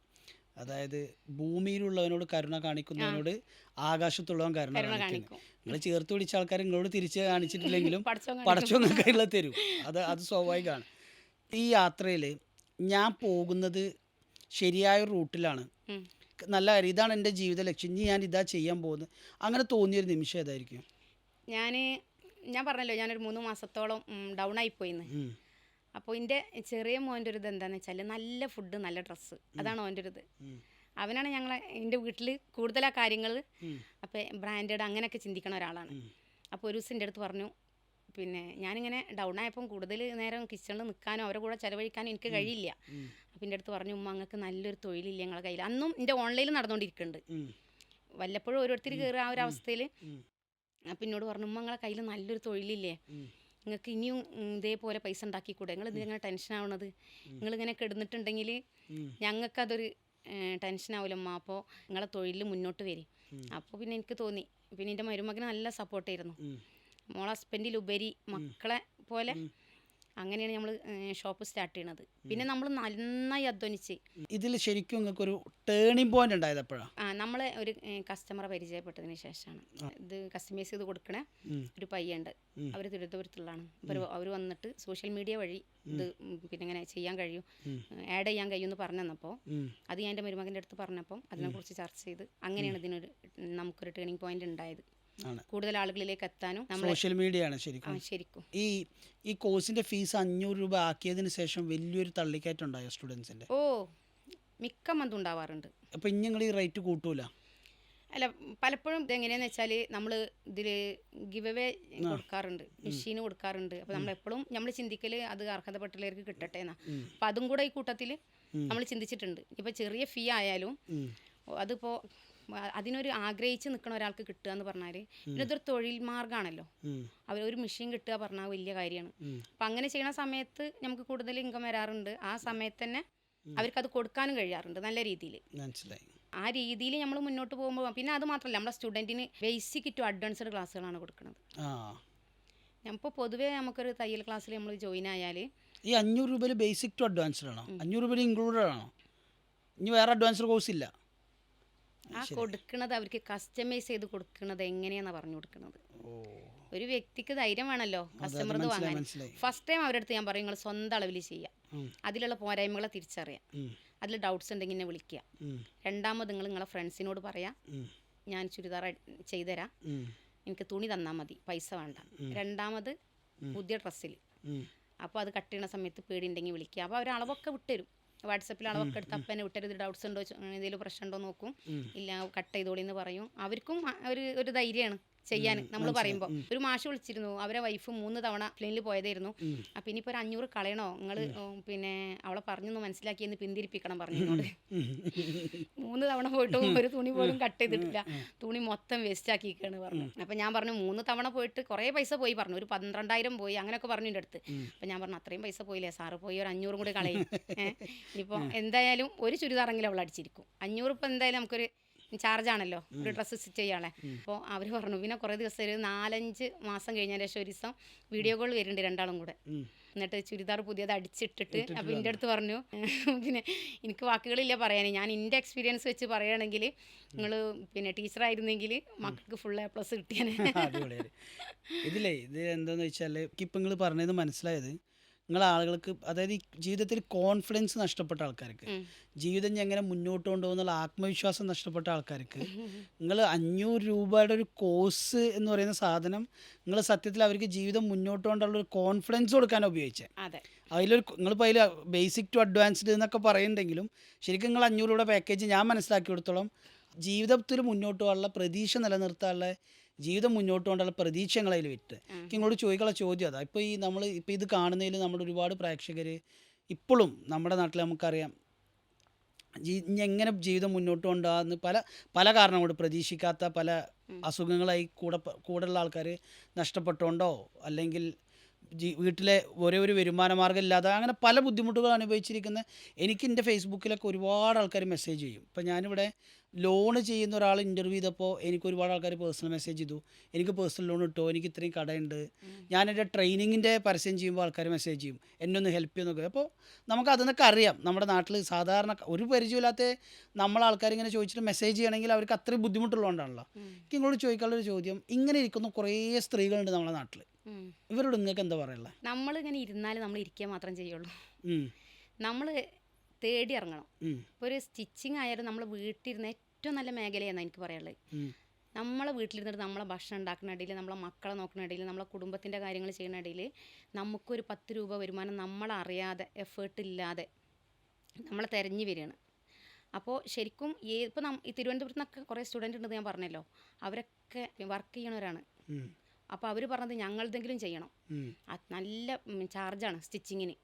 Speaker 2: അതായത് ഭൂമിയിലുള്ളവനോട് കരുണ കാണിക്കുന്നവനോട് ആകാശത്തുള്ളവൻ കരുണ കാണിക്കുന്നു.
Speaker 1: കാണിക്കും.
Speaker 2: നിങ്ങൾ ചേർത്ത് പിടിച്ച ആൾക്കാർ നിങ്ങളോട് തിരിച്ച് കാണിച്ചിട്ടില്ലെങ്കിലും <laughs> പടച്ചോ കയ്യിലുള്ള തരും. അത് അത് സ്വാഭാവികമാണ്. ഈ യാത്രയിൽ ഞാൻ പോകുന്നത് ശരിയായ റൂട്ടിലാണ്. നല്ല കാര്യം. ഇതാണ് എന്റെ ജീവിത ലക്ഷ്യം. ഇനി ഞാൻ ഇതാ ചെയ്യാൻ പോകുന്നത്. അങ്ങനെ തോന്നിയൊരു നിമിഷം ഏതായിരിക്കും?
Speaker 1: ഞാൻ ഞാൻ പറഞ്ഞല്ലോ ഞാനൊരു മൂന്ന് മാസത്തോളം ഡൗൺ ആയിപ്പോയിന്ന്. അപ്പോൾ എന്റെ ചെറിയ മോന്റെ ഒരു ഇത് എന്താണെന്ന് വെച്ചാൽ നല്ല ഫുഡ് നല്ല ഡ്രസ്സ് അതാണ് ഓന്റെ ഒരു ഇത് അവനാണ് ഞങ്ങളെ എന്റെ വീട്ടിൽ കൂടുതലാ കാര്യങ്ങൾ. അപ്പോൾ ബ്രാൻഡഡ് അങ്ങനെയൊക്കെ ചിന്തിക്കണ ഒരാളാണ്. അപ്പോൾ ഒരു ദിവസം എന്റെ അടുത്ത് പറഞ്ഞു പിന്നെ ഞാനിങ്ങനെ ഡൗൺ ആയപ്പം കൂടുതൽ നേരം കിച്ചണിൽ നിൽക്കാനോ അവരുടെ കൂടെ ചിലവഴിക്കാനോ എനിക്ക് കഴിയില്ല. അപ്പം എന്റെ അടുത്ത് പറഞ്ഞു ഉമ്മ അങ്ങക്ക് നല്ലൊരു തൊഴിലില്ല ഞങ്ങളുടെ കയ്യിൽ അന്നും എന്റെ ഓൺലൈനിൽ നടന്നുകൊണ്ടിരിക്കുന്നുണ്ട് വല്ലപ്പോഴും ഓരോരുത്തർ കയറുക ആ ഒരു അവസ്ഥയിൽ. അപ്പം എന്നോട് പറഞ്ഞു ഉമ്മ നിങ്ങളെ കയ്യിൽ നല്ലൊരു തൊഴിലില്ലേ? നിങ്ങൾക്ക് ഇനിയും ഇതേപോലെ പൈസ ഉണ്ടാക്കിക്കൂടെ നിങ്ങൾ ഇതിങ്ങനെ ടെൻഷൻ ആവണത്? നിങ്ങളിങ്ങനെ കിടന്നിട്ടുണ്ടെങ്കിൽ. ഞങ്ങൾക്കതൊരു ടെൻഷൻ ആവില്ലമ്മ അപ്പോൾ നിങ്ങളെ തൊഴിലിൽ മുന്നോട്ട് വരും. അപ്പോൾ പിന്നെ എനിക്ക് തോന്നി. പിന്നെ എന്റെ മരുമകന് നല്ല സപ്പോർട്ടായിരുന്നു. മോളെ ഹസ്ബൻഡിലുപരി മക്കളെ പോലെ അങ്ങനെയാണ് നമ്മൾ ഷോപ്പ് സ്റ്റാർട്ട് ചെയ്യണത്. പിന്നെ നമ്മൾ നന്നായി അധ്വാനിച്ച്.
Speaker 2: ഇതിൽ ശരിക്കും നിങ്ങൾക്ക് ഒരു ടേണിംഗ് പോയിന്റ് ഉണ്ടായത് എപ്പോഴാണ്
Speaker 1: ആ നമ്മളെ ഒരു കസ്റ്റമറെ പരിചയപ്പെട്ടതിന് ശേഷമാണ്. ഇത് കസ്റ്റമൈസ് ചെയ്ത് കൊടുക്കണ ഒരു പയ്യുണ്ട്. അവർ തിരുവനന്തപുരത്തുള്ളതാണ്. അപ്പോൾ അവർ വന്നിട്ട് സോഷ്യൽ മീഡിയ വഴി ഇത് പിന്നെ ഇങ്ങനെ ചെയ്യാൻ കഴിയും. ആഡ് ചെയ്യാൻ കഴിയുമെന്ന് പറഞ്ഞു തന്നപ്പോൾ അത് ഞാൻ എന്റെ മരുമകന്റെ അടുത്ത് പറഞ്ഞപ്പം അതിനെക്കുറിച്ച് ചർച്ച ചെയ്ത് അങ്ങനെയാണ് ഇതിനൊരു നമുക്കൊരു ടേണിംഗ് പോയിന്റ് ഉണ്ടായത്. കൂടുതൽ ആളുകളിലേക്ക് എത്താനും
Speaker 2: സോഷ്യൽ മീഡിയ ആണ് ശരിക്കും
Speaker 1: ശരിക്കും.
Speaker 2: ഈ ഈ കോഴ്സിന്റെ ഫീസ് അഞ്ഞൂറ് രൂപ ആക്കിയതിന് ശേഷം വലിയൊരു തള്ളിക്കയറ്റം ഉണ്ടായോ സ്റ്റുഡൻസിന്റെ?
Speaker 1: ഓ മിക്ക മന്ത് ഉണ്ടാവാറുണ്ട്.
Speaker 2: അപ്പൊ ഇനി ഞങ്ങൾ ഈ റേറ്റ് കൂട്ടൂല?
Speaker 1: അല്ല പലപ്പോഴും ഇതെങ്ങനെയാന്ന് വെച്ചാൽ നമ്മൾ ഇതിൽ ഗിവ് അവേ കൊടുക്കാറുണ്ട്. മെഷീന് കൊടുക്കാറുണ്ട്. അപ്പോൾ നമ്മൾ എപ്പോഴും നമ്മൾ ചിന്തിക്കൽ അത് അർഹതപ്പെട്ടുള്ളവർക്ക് കിട്ടട്ടെ എന്നാ. അപ്പം അതും കൂടെ ഈ കൂട്ടത്തിൽ നമ്മൾ ചിന്തിച്ചിട്ടുണ്ട്. ഇപ്പം ചെറിയ ഫീ ആയാലും
Speaker 2: അതിപ്പോ
Speaker 1: അതിപ്പോൾ അതിനൊരു ആഗ്രഹിച്ച് നിൽക്കുന്ന ഒരാൾക്ക് കിട്ടുക എന്ന് പറഞ്ഞാൽ ഇതൊരു തൊഴിൽ മാർഗമാണല്ലോ. ഒരു മെഷീൻ കിട്ടുക പറഞ്ഞാൽ വലിയ കാര്യമാണ്. അപ്പം അങ്ങനെ ചെയ്യുന്ന സമയത്ത് നമുക്ക് കൂടുതൽ ഇൻകം വരാറുണ്ട്. ആ സമയത്ത് തന്നെ അവർക്ക് അത് കൊടുക്കാനും കഴിയാറുണ്ട് നല്ല രീതിയിൽ
Speaker 2: മനസ്സിലായി.
Speaker 1: ആ രീതിയിൽ നമ്മൾ മുന്നോട്ട് പോകുമ്പോൾ പിന്നെ അത് മാത്രമല്ല നമ്മുടെ സ്റ്റുഡന്റിന് ബേസിക് ടു അഡ്വാൻസ്ഡ് ക്ലാസ്സുകളാണ് കൊടുക്കുന്നത് ഇപ്പോൾ പൊതുവേ നമുക്കൊരു തയ്യൽ ക്ലാസ്സിൽ നമ്മൾ ജോയിൻ ആയാൽ
Speaker 2: ഈ അഞ്ഞൂറ് രൂപയിൽ ബേസിക് ടു അഡ്വാൻസ്ഡ് ആണോ? അഞ്ഞൂറ് രൂപയിൽ ഇൻക്ലൂഡഡ് ആണോ? ഇനി വേറെ അഡ്വാൻസ്ഡ് കോഴ്സ് ഇല്ല.
Speaker 1: ആ കൊടുക്കുന്നത് അവർക്ക് കസ്റ്റമൈസ് ചെയ്ത് കൊടുക്കുന്നത് എങ്ങനെയാണെന്ന് പറഞ്ഞു കൊടുക്കുന്നത് ഒരു വ്യക്തിക്ക് ധൈര്യം വേണമല്ലോ കസ്റ്റമർ വാങ്ങാൻ. ഫസ്റ്റ് ടൈം അവരുടെ അടുത്ത് ഞാൻ പറയും നിങ്ങൾ സ്വന്തം അളവിൽ ചെയ്യാം. അതിലുള്ള പോരായ്മകളെ തിരിച്ചറിയാം. അതിൽ ഡൗട്ട്സ് ഉണ്ടെങ്കിൽ എന്നെ വിളിക്കുക. രണ്ടാമത് നിങ്ങൾ നിങ്ങളെ ഫ്രണ്ട്സിനോട് പറയാം ഞാൻ ചുരിദാർ ചെയ്തുതരാം. എനിക്ക് തുണി തന്നാൽ മതി പൈസ വേണ്ട. രണ്ടാമത് പുതിയ ഡ്രസ്സിൽ അപ്പോൾ അത് കട്ട് ചെയ്യുന്ന സമയത്ത് പേടിയുണ്ടെങ്കിൽ വിളിക്കുക. അപ്പോൾ അവർ അളവൊക്കെ വിട്ടുതരും. വാട്സപ്പിൽ ഒക്കെ എടുത്ത് അപ്പം തന്നെ വിട്ടരുത് ഡൗട്ട്സ് ഉണ്ടോ എന്തെങ്കിലും പ്രശ്നം ഉണ്ടോ
Speaker 2: നോക്കും.
Speaker 1: ഇല്ല കട്ട് ചെയ്തോളി എന്ന് പറയും. അവർക്കും ഒരു ഒരു ധൈര്യമാണ്. ചെയ്യാൻ നമ്മൾ പറയുമ്പോൾ ഒരു മാഷ് വിളിച്ചിരുന്നു. അവരെ വൈഫ് മൂന്ന് തവണ പ്ലെയിനിൽ പോയതായിരുന്നു. അപ്പൊ ഇനിയിപ്പോൾ ഒരു അഞ്ഞൂറ് കളയണോ? നിങ്ങൾ പിന്നെ അവളെ പറഞ്ഞു മനസ്സിലാക്കി എന്ന് പിന്തിരിപ്പിക്കണം പറഞ്ഞു മൂന്ന് തവണ പോയിട്ടും ഒരു തുണി പോലും കട്ട് ചെയ്തിട്ടില്ല. തുണി മൊത്തം വേസ്റ്റ് ആക്കിയിരിക്കുകയാണ് പറഞ്ഞു. അപ്പം ഞാൻ പറഞ്ഞു മൂന്ന് തവണ പോയിട്ട് കുറേ പൈസ പോയി പറഞ്ഞു. ഒരു പന്ത്രണ്ടായിരം പോയി അങ്ങനെയൊക്കെ പറഞ്ഞു എന്റെ അടുത്ത്. അപ്പം ഞാൻ പറഞ്ഞു അത്രയും പൈസ പോയില്ലേ? സാറ് പോയി ഒരു അഞ്ഞൂറും കൂടി കളയും. <laughs> ഇപ്പൊ ഇനിയിപ്പോൾ എന്തായാലും ഒരു ചുരിദാറെങ്കിലും അവൾ അടിച്ചിരിക്കും. അഞ്ഞൂറ് ഇപ്പം എന്തായാലും നമുക്കൊരു ചാർജ് ആണല്ലോ. ഒരു ഡ്രസ്സ് സ്റ്റിച്ച് ചെയ്യാളെ അപ്പോൾ അവർ പറഞ്ഞു പിന്നെ കുറേ ദിവസം ഒരു നാലഞ്ച് മാസം കഴിഞ്ഞ ശേഷം ഒരു ദിവസം വീഡിയോ കോൾ വരുന്നുണ്ട് രണ്ടാളും കൂടെ. എന്നിട്ട് ചുരിദാർ പുതിയത് അടിച്ചിട്ടിട്ട് അപ്പോൾ എന്റെ അടുത്ത് പറഞ്ഞു <laughs> പിന്നെ എനിക്ക് വാക്കുകളില്ല പറയാൻ ഞാൻ എന്റെ എക്സ്പീരിയൻസ് വെച്ച് പറയുകയാണെങ്കിൽ നിങ്ങൾ പിന്നെ ടീച്ചറായിരുന്നെങ്കിൽ മക്കൾക്ക് ഫുൾ എ പ്ലസ്
Speaker 2: കിട്ടിയാണ് ഇതിലേ ഇത് എന്താണെന്ന് വെച്ചാൽ ഇപ്പം നിങ്ങൾ പറഞ്ഞത് മനസ്സിലായത് നിങ്ങൾ ആളുകൾക്ക് അതായത് ജീവിതത്തിൽ കോൺഫിഡൻസ് നഷ്ടപ്പെട്ട ആൾക്കാർക്ക് ജീവിതം എങ്ങനെ മുന്നോട്ട് കൊണ്ടുപോകുന്നുള്ള ആത്മവിശ്വാസം നഷ്ടപ്പെട്ട ആൾക്കാർക്ക് നിങ്ങൾ അഞ്ഞൂറ് രൂപയുടെ ഒരു കോഴ്സ് എന്ന് പറയുന്ന സാധനം നിങ്ങൾ സത്യത്തിൽ അവർക്ക് ജീവിതം മുന്നോട്ട് കൊണ്ടുള്ള ഒരു കോൺഫിഡൻസ് കൊടുക്കാൻ ഉപയോഗിച്ചത്
Speaker 1: അതെ.
Speaker 2: അതിലൊരു നിങ്ങളിപ്പോൾ അതിൽ ബേസിക് ടു അഡ്വാൻസ്ഡ് എന്നൊക്കെ പറയുന്നുണ്ടെങ്കിലും ശരിക്കും നിങ്ങൾ അഞ്ഞൂറ് രൂപയുടെ പാക്കേജ് ഞാൻ മനസ്സിലാക്കി കൊടുത്തോളം ജീവിതത്തിൽ മുന്നോട്ട് പോകാനുള്ള പ്രതീക്ഷ നിലനിർത്താനുള്ള ജീവിതം മുന്നോട്ട് കൊണ്ടുള്ള പ്രതീക്ഷ നിങ്ങളതിൽ വിറ്റ് എനിക്ക് ഇങ്ങോട്ട് ചോദിക്കാനുള്ള ചോദ്യം അതാ. ഇപ്പോൾ ഈ നമ്മൾ ഇപ്പോൾ ഇത് കാണുന്നതിൽ നമ്മുടെ ഒരുപാട് പ്രേക്ഷകർ ഇപ്പോഴും നമ്മുടെ നാട്ടിൽ നമുക്കറിയാം ജീ എങ്ങനെ ജീവിതം മുന്നോട്ട് കൊണ്ടുപോകാന്ന് പല പല കാരണം കൊണ്ട് പ്രതീക്ഷിക്കാത്ത പല അസുഖങ്ങളായി കൂടെ കൂടെയുള്ള ആൾക്കാർ നഷ്ടപ്പെട്ടുകൊണ്ടോ അല്ലെങ്കിൽ ജീ വീട്ടിലെ ഒരേ ഒരു വരുമാന മാർഗം ഇല്ലാതെ അങ്ങനെ പല ബുദ്ധിമുട്ടുകൾ അനുഭവിച്ചിരിക്കുന്ന എനിക്ക് എന്റെ ഫേസ്ബുക്കിലൊക്കെ ഒരുപാട് ആൾക്കാർ മെസ്സേജ് ചെയ്യും. ഇപ്പം ഞാനിവിടെ ലോൺ ചെയ്യുന്ന ഒരാൾ ഇന്റർവ്യൂ ചെയ്തപ്പോൾ എനിക്ക് ഒരുപാട് ആൾക്കാർ പേഴ്സണൽ മെസ്സേജ് ചെയ്തു. എനിക്ക് പേഴ്സണൽ ലോൺ കിട്ടുമോ എനിക്ക് ഇത്രയും കടയുണ്ട്. ഞാൻ എന്റെ ട്രെയിനിങ്ങിന്റെ പരസ്യം ചെയ്യുമ്പോൾ ആൾക്കാർ മെസ്സേജ് ചെയ്യും. എന്നെ ഒന്ന് ഹെൽപ്പ് ചെയ്യുന്നൊക്കെ അപ്പോൾ നമുക്ക് അതിനൊക്കെ അറിയാം. നമ്മുടെ നാട്ടിൽ സാധാരണ ഒരു പരിചയമില്ലാത്ത നമ്മൾ ആൾക്കാർ ഇങ്ങനെ ചോദിച്ചിട്ട് മെസ്സേജ് ചെയ്യണമെങ്കിൽ അവർക്ക് അത്രയും ബുദ്ധിമുട്ടുള്ളതുകൊണ്ടാണല്ലോ. എനിക്ക് ഇങ്ങോട്ട് ചോദിക്കാനുള്ളൊരു ചോദ്യം. ഇങ്ങനെ ഇരിക്കുന്ന കുറേ സ്ത്രീകളുണ്ട് നമ്മുടെ നാട്ടിൽ ഇവരോട് നിങ്ങൾക്ക് എന്താ പറയുള്ളത്
Speaker 1: നമ്മളിങ്ങനെ ഇരുന്നാൽ നമ്മൾ ഇരിക്കുക മാത്രം ചെയ്യുള്ളൂ. നമ്മൾ തേടി ഇറങ്ങണം ഇപ്പോൾ ഒരു സ്റ്റിച്ചിങ് ആയാലും നമ്മൾ വീട്ടിലിരുന്ന ഏറ്റവും നല്ല മേഖലയെന്നാണ് എനിക്ക് പറയാനുള്ളത്. നമ്മളെ വീട്ടിലിരുന്നിട്ട് നമ്മളെ ഭക്ഷണം ഉണ്ടാക്കുന്ന ഇടയിൽ നമ്മളെ മക്കളെ നോക്കുന്ന ഇടയിൽ നമ്മളെ കുടുംബത്തിന്റെ കാര്യങ്ങൾ ചെയ്യുന്ന ഇടയിൽ നമുക്കൊരു പത്ത് രൂപ വരുമാനം നമ്മളറിയാതെ എഫേർട്ട് ഇല്ലാതെ നമ്മളെ തിരഞ്ഞു വരികയാണ്. അപ്പോൾ ശരിക്കും ഏ ഇപ്പോൾ നം ഈ തിരുവനന്തപുരത്ത് നിന്നൊക്കെ കുറേ സ്റ്റുഡന്റ് ഉണ്ടെന്ന് ഞാൻ പറഞ്ഞല്ലോ. അവരൊക്കെ വർക്ക് ചെയ്യണവരാണ് അപ്പോൾ അവർ പറഞ്ഞത് ഞങ്ങളെന്തെങ്കിലും ചെയ്യണം. നല്ല ചാർജാണ് സ്റ്റിച്ചിങ്ങിന്.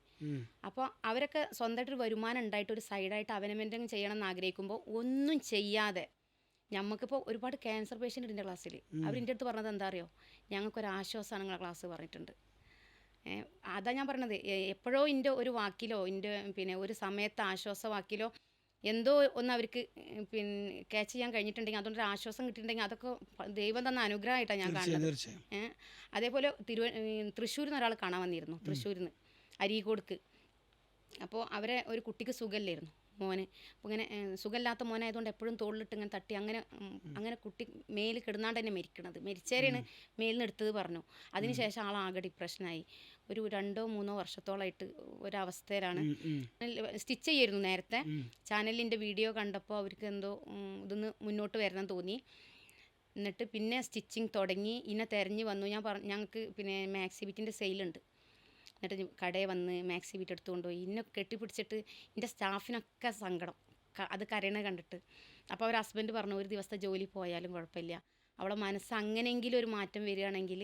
Speaker 1: അപ്പോൾ അവരൊക്കെ സ്വന്തമായിട്ടൊരു വരുമാനം ഉണ്ടായിട്ട് ഒരു സൈഡായിട്ട് അവനവന്റെങ്കിലും ചെയ്യണം എന്ന് ആഗ്രഹിക്കുമ്പോൾ ഒന്നും ചെയ്യാതെ ഞമ്മക്കിപ്പോൾ ഒരുപാട് ക്യാൻസർ പേഷ്യന്റ് ഉണ്ട് എന്റെ ക്ലാസ്സിൽ അവർ എന്റെ അടുത്ത് പറഞ്ഞത് എന്താ അറിയോ? ഞങ്ങൾക്കൊരു ആശ്വാസമാണ് നിങ്ങളെ ക്ലാസ് പറഞ്ഞിട്ടുണ്ട്. അതാ ഞാൻ പറഞ്ഞത്. എപ്പോഴോ എന്റെ ഒരു വാക്കിലോ എന്റെ പിന്നെ ഒരു സമയത്ത് ആശ്വാസ വാക്കിലോ എന്തോ ഒന്ന് അവർക്ക് പിന്നെ ക്യാച്ച് ചെയ്യാൻ കഴിഞ്ഞിട്ടുണ്ടെങ്കിൽ അതുകൊണ്ട് ഒരു ആശ്വാസം കിട്ടിയിട്ടുണ്ടെങ്കിൽ അതൊക്കെ ദൈവം തന്ന അനുഗ്രഹമായിട്ടാണ് ഞാൻ കാണുന്നത്. അതേപോലെ തിരുവ തൃശ്ശൂരിൽ നിന്ന് ഒരാൾ കാണാൻ വന്നിരുന്നു തൃശ്ശൂരിൽ നിന്ന് അരീക്കോടുക്ക് അപ്പോൾ അവരെ ഒരു കുട്ടിക്ക് സുഖമില്ലായിരുന്നു മോനെ. അപ്പോൾ ഇങ്ങനെ സുഖമില്ലാത്ത മോനായതുകൊണ്ട് എപ്പോഴും തോളിലിട്ട് ഇങ്ങനെ തട്ടി അങ്ങനെ അങ്ങനെ കുട്ടി മേലിൽ കിടന്നാണ്ട് തന്നെ മരിക്കണത്. മരിച്ചേരെയാണ് മേലിൽ എടുത്തത് പറഞ്ഞു. അതിനുശേഷം ആൾ ആകെ ഡിപ്രഷനായി. ഒരു രണ്ടോ മൂന്നോ വർഷത്തോളമായിട്ട് ഒരവസ്ഥയിലാണ്. സ്റ്റിച്ച് ചെയ്യായിരുന്നു നേരത്തെ. ചാനലിന്റെ വീഡിയോ കണ്ടപ്പോൾ അവർക്ക് എന്തോ ഇതൊന്ന് മുന്നോട്ട് വരണം തോന്നി. എന്നിട്ട് പിന്നെ സ്റ്റിച്ചിങ് തുടങ്ങി. ഇന്നെ തിരഞ്ഞു വന്നു. ഞാൻ പറഞ്ഞു ഞങ്ങൾക്ക് പിന്നെ മാക്സിബിറ്റിന്റെ സെയിലുണ്ട്. എന്നിട്ട് കടയിൽ വന്ന് മാക്സി ബിറ്റ് എടുത്തുകൊണ്ട് ഇന്നെ കെട്ടിപ്പിടിച്ചിട്ട് എന്റെ സ്റ്റാഫിനൊക്കെ സങ്കടം. അത് കരയണ കണ്ടിട്ട്. അപ്പോൾ അവർ ഹസ്ബൻഡ് പറഞ്ഞു ഒരു ദിവസത്തെ ജോലി പോയാലും കുഴപ്പമില്ല. അവളെ മനസ്സ് അങ്ങനെയെങ്കിലും ഒരു മാറ്റം വരികയാണെങ്കിൽ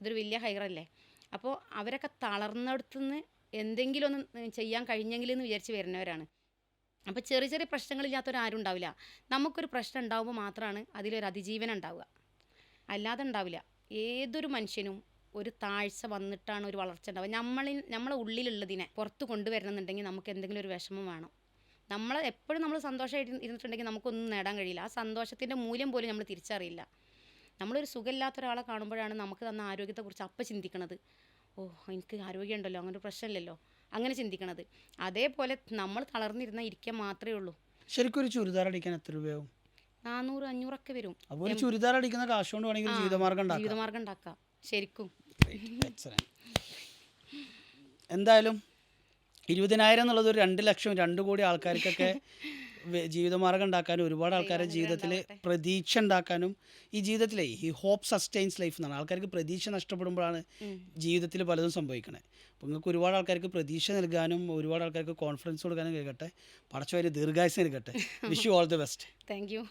Speaker 1: അതൊരു വലിയ ഹൈറല്ലേ അപ്പോൾ അവരൊക്കെ തളർന്നിടത്തുനിന്ന് എന്തെങ്കിലും ഒന്ന് ചെയ്യാൻ കഴിഞ്ഞെങ്കിൽ എന്ന് വിചാരിച്ച് വരുന്നവരാണ്. അപ്പോൾ ചെറിയ ചെറിയ പ്രശ്നങ്ങളില്ലാത്തവരാരും ഉണ്ടാവില്ല. നമുക്കൊരു പ്രശ്നം ഉണ്ടാകുമ്പോൾ മാത്രമാണ് അതിലൊരു അതിജീവനം ഉണ്ടാവുക. അല്ലാതെ ഉണ്ടാവില്ല. ഏതൊരു മനുഷ്യനും ഒരു താഴ്ച വന്നിട്ടാണ് ഒരു വളർച്ച ഉണ്ടാവുക. നമ്മളിൽ നമ്മളെ ഉള്ളിലുള്ളതിനെ പുറത്ത് കൊണ്ടുവരണമെന്നുണ്ടെങ്കിൽ നമുക്ക് എന്തെങ്കിലും ഒരു വിഷമം വേണം. നമ്മൾ എപ്പോഴും നമ്മൾ സന്തോഷമായിട്ട് ഇരുന്നിട്ടുണ്ടെങ്കിൽ നമുക്കൊന്നും നേടാൻ കഴിയില്ല. ആ സന്തോഷത്തിന്റെ മൂല്യം പോലും നമ്മൾ തിരിച്ചറിയില്ല. നമ്മളൊരു സുഖമില്ലാത്ത ഒരാളെ കാണുമ്പോഴാണ് നമുക്ക് തന്ന ആരോഗ്യത്തെക്കുറിച്ച് അപ്പം ചിന്തിക്കണത്. ഓ എനിക്ക് ആരോഗ്യമുണ്ടല്ലോ അങ്ങനെ പ്രശ്നമില്ലല്ലോ. അങ്ങനെ ചിന്തിക്കണത്. അതേപോലെ നമ്മൾ തളർന്നിരുന്നാൽ ഇരിക്കാൻ മാത്രമേ ഉള്ളൂ.
Speaker 2: ശരിക്കും ഒരു ചുരിദാർ അടിക്കാൻ എത്ര രൂപയാവും?
Speaker 1: നാനൂറ് അഞ്ഞൂറൊക്കെ വരും.
Speaker 2: ചുരിദാർ അടിക്കുന്ന കാശ് കൊണ്ട് വേണമെങ്കിൽ ജീവിതമാർഗം ഉണ്ടാക്കാം.
Speaker 1: ശരിക്കും.
Speaker 2: എന്തായാലും ഇരുപതിനായിരം എന്നുള്ളത് ഒരു രണ്ട് ലക്ഷം രണ്ട് കോടി ആൾക്കാർക്കൊക്കെ ജീവിതമാർഗം ഉണ്ടാക്കാനും ഒരുപാട് ആൾക്കാരുടെ ജീവിതത്തിൽ പ്രതീക്ഷ ഉണ്ടാക്കാനും ഈ ജീവിതത്തിലെ ഈ ഹോപ്പ് സസ്റ്റെയിൻസ് ലൈഫ് എന്നാണ്. ആൾക്കാർക്ക് പ്രതീക്ഷ നഷ്ടപ്പെടുമ്പോഴാണ് ജീവിതത്തിൽ പലതും സംഭവിക്കണേ. അപ്പോൾ നിങ്ങൾക്ക് ഒരുപാട് ആൾക്കാർക്ക് പ്രതീക്ഷ നൽകാനും ഒരുപാട് ആൾക്കാർക്ക് കോൺഫിഡൻസ് കൊടുക്കാനും കഴിയട്ടെ പടച്ചവര് ദീർഘായുസ് നൽകട്ടെ wish you all the best
Speaker 1: thank you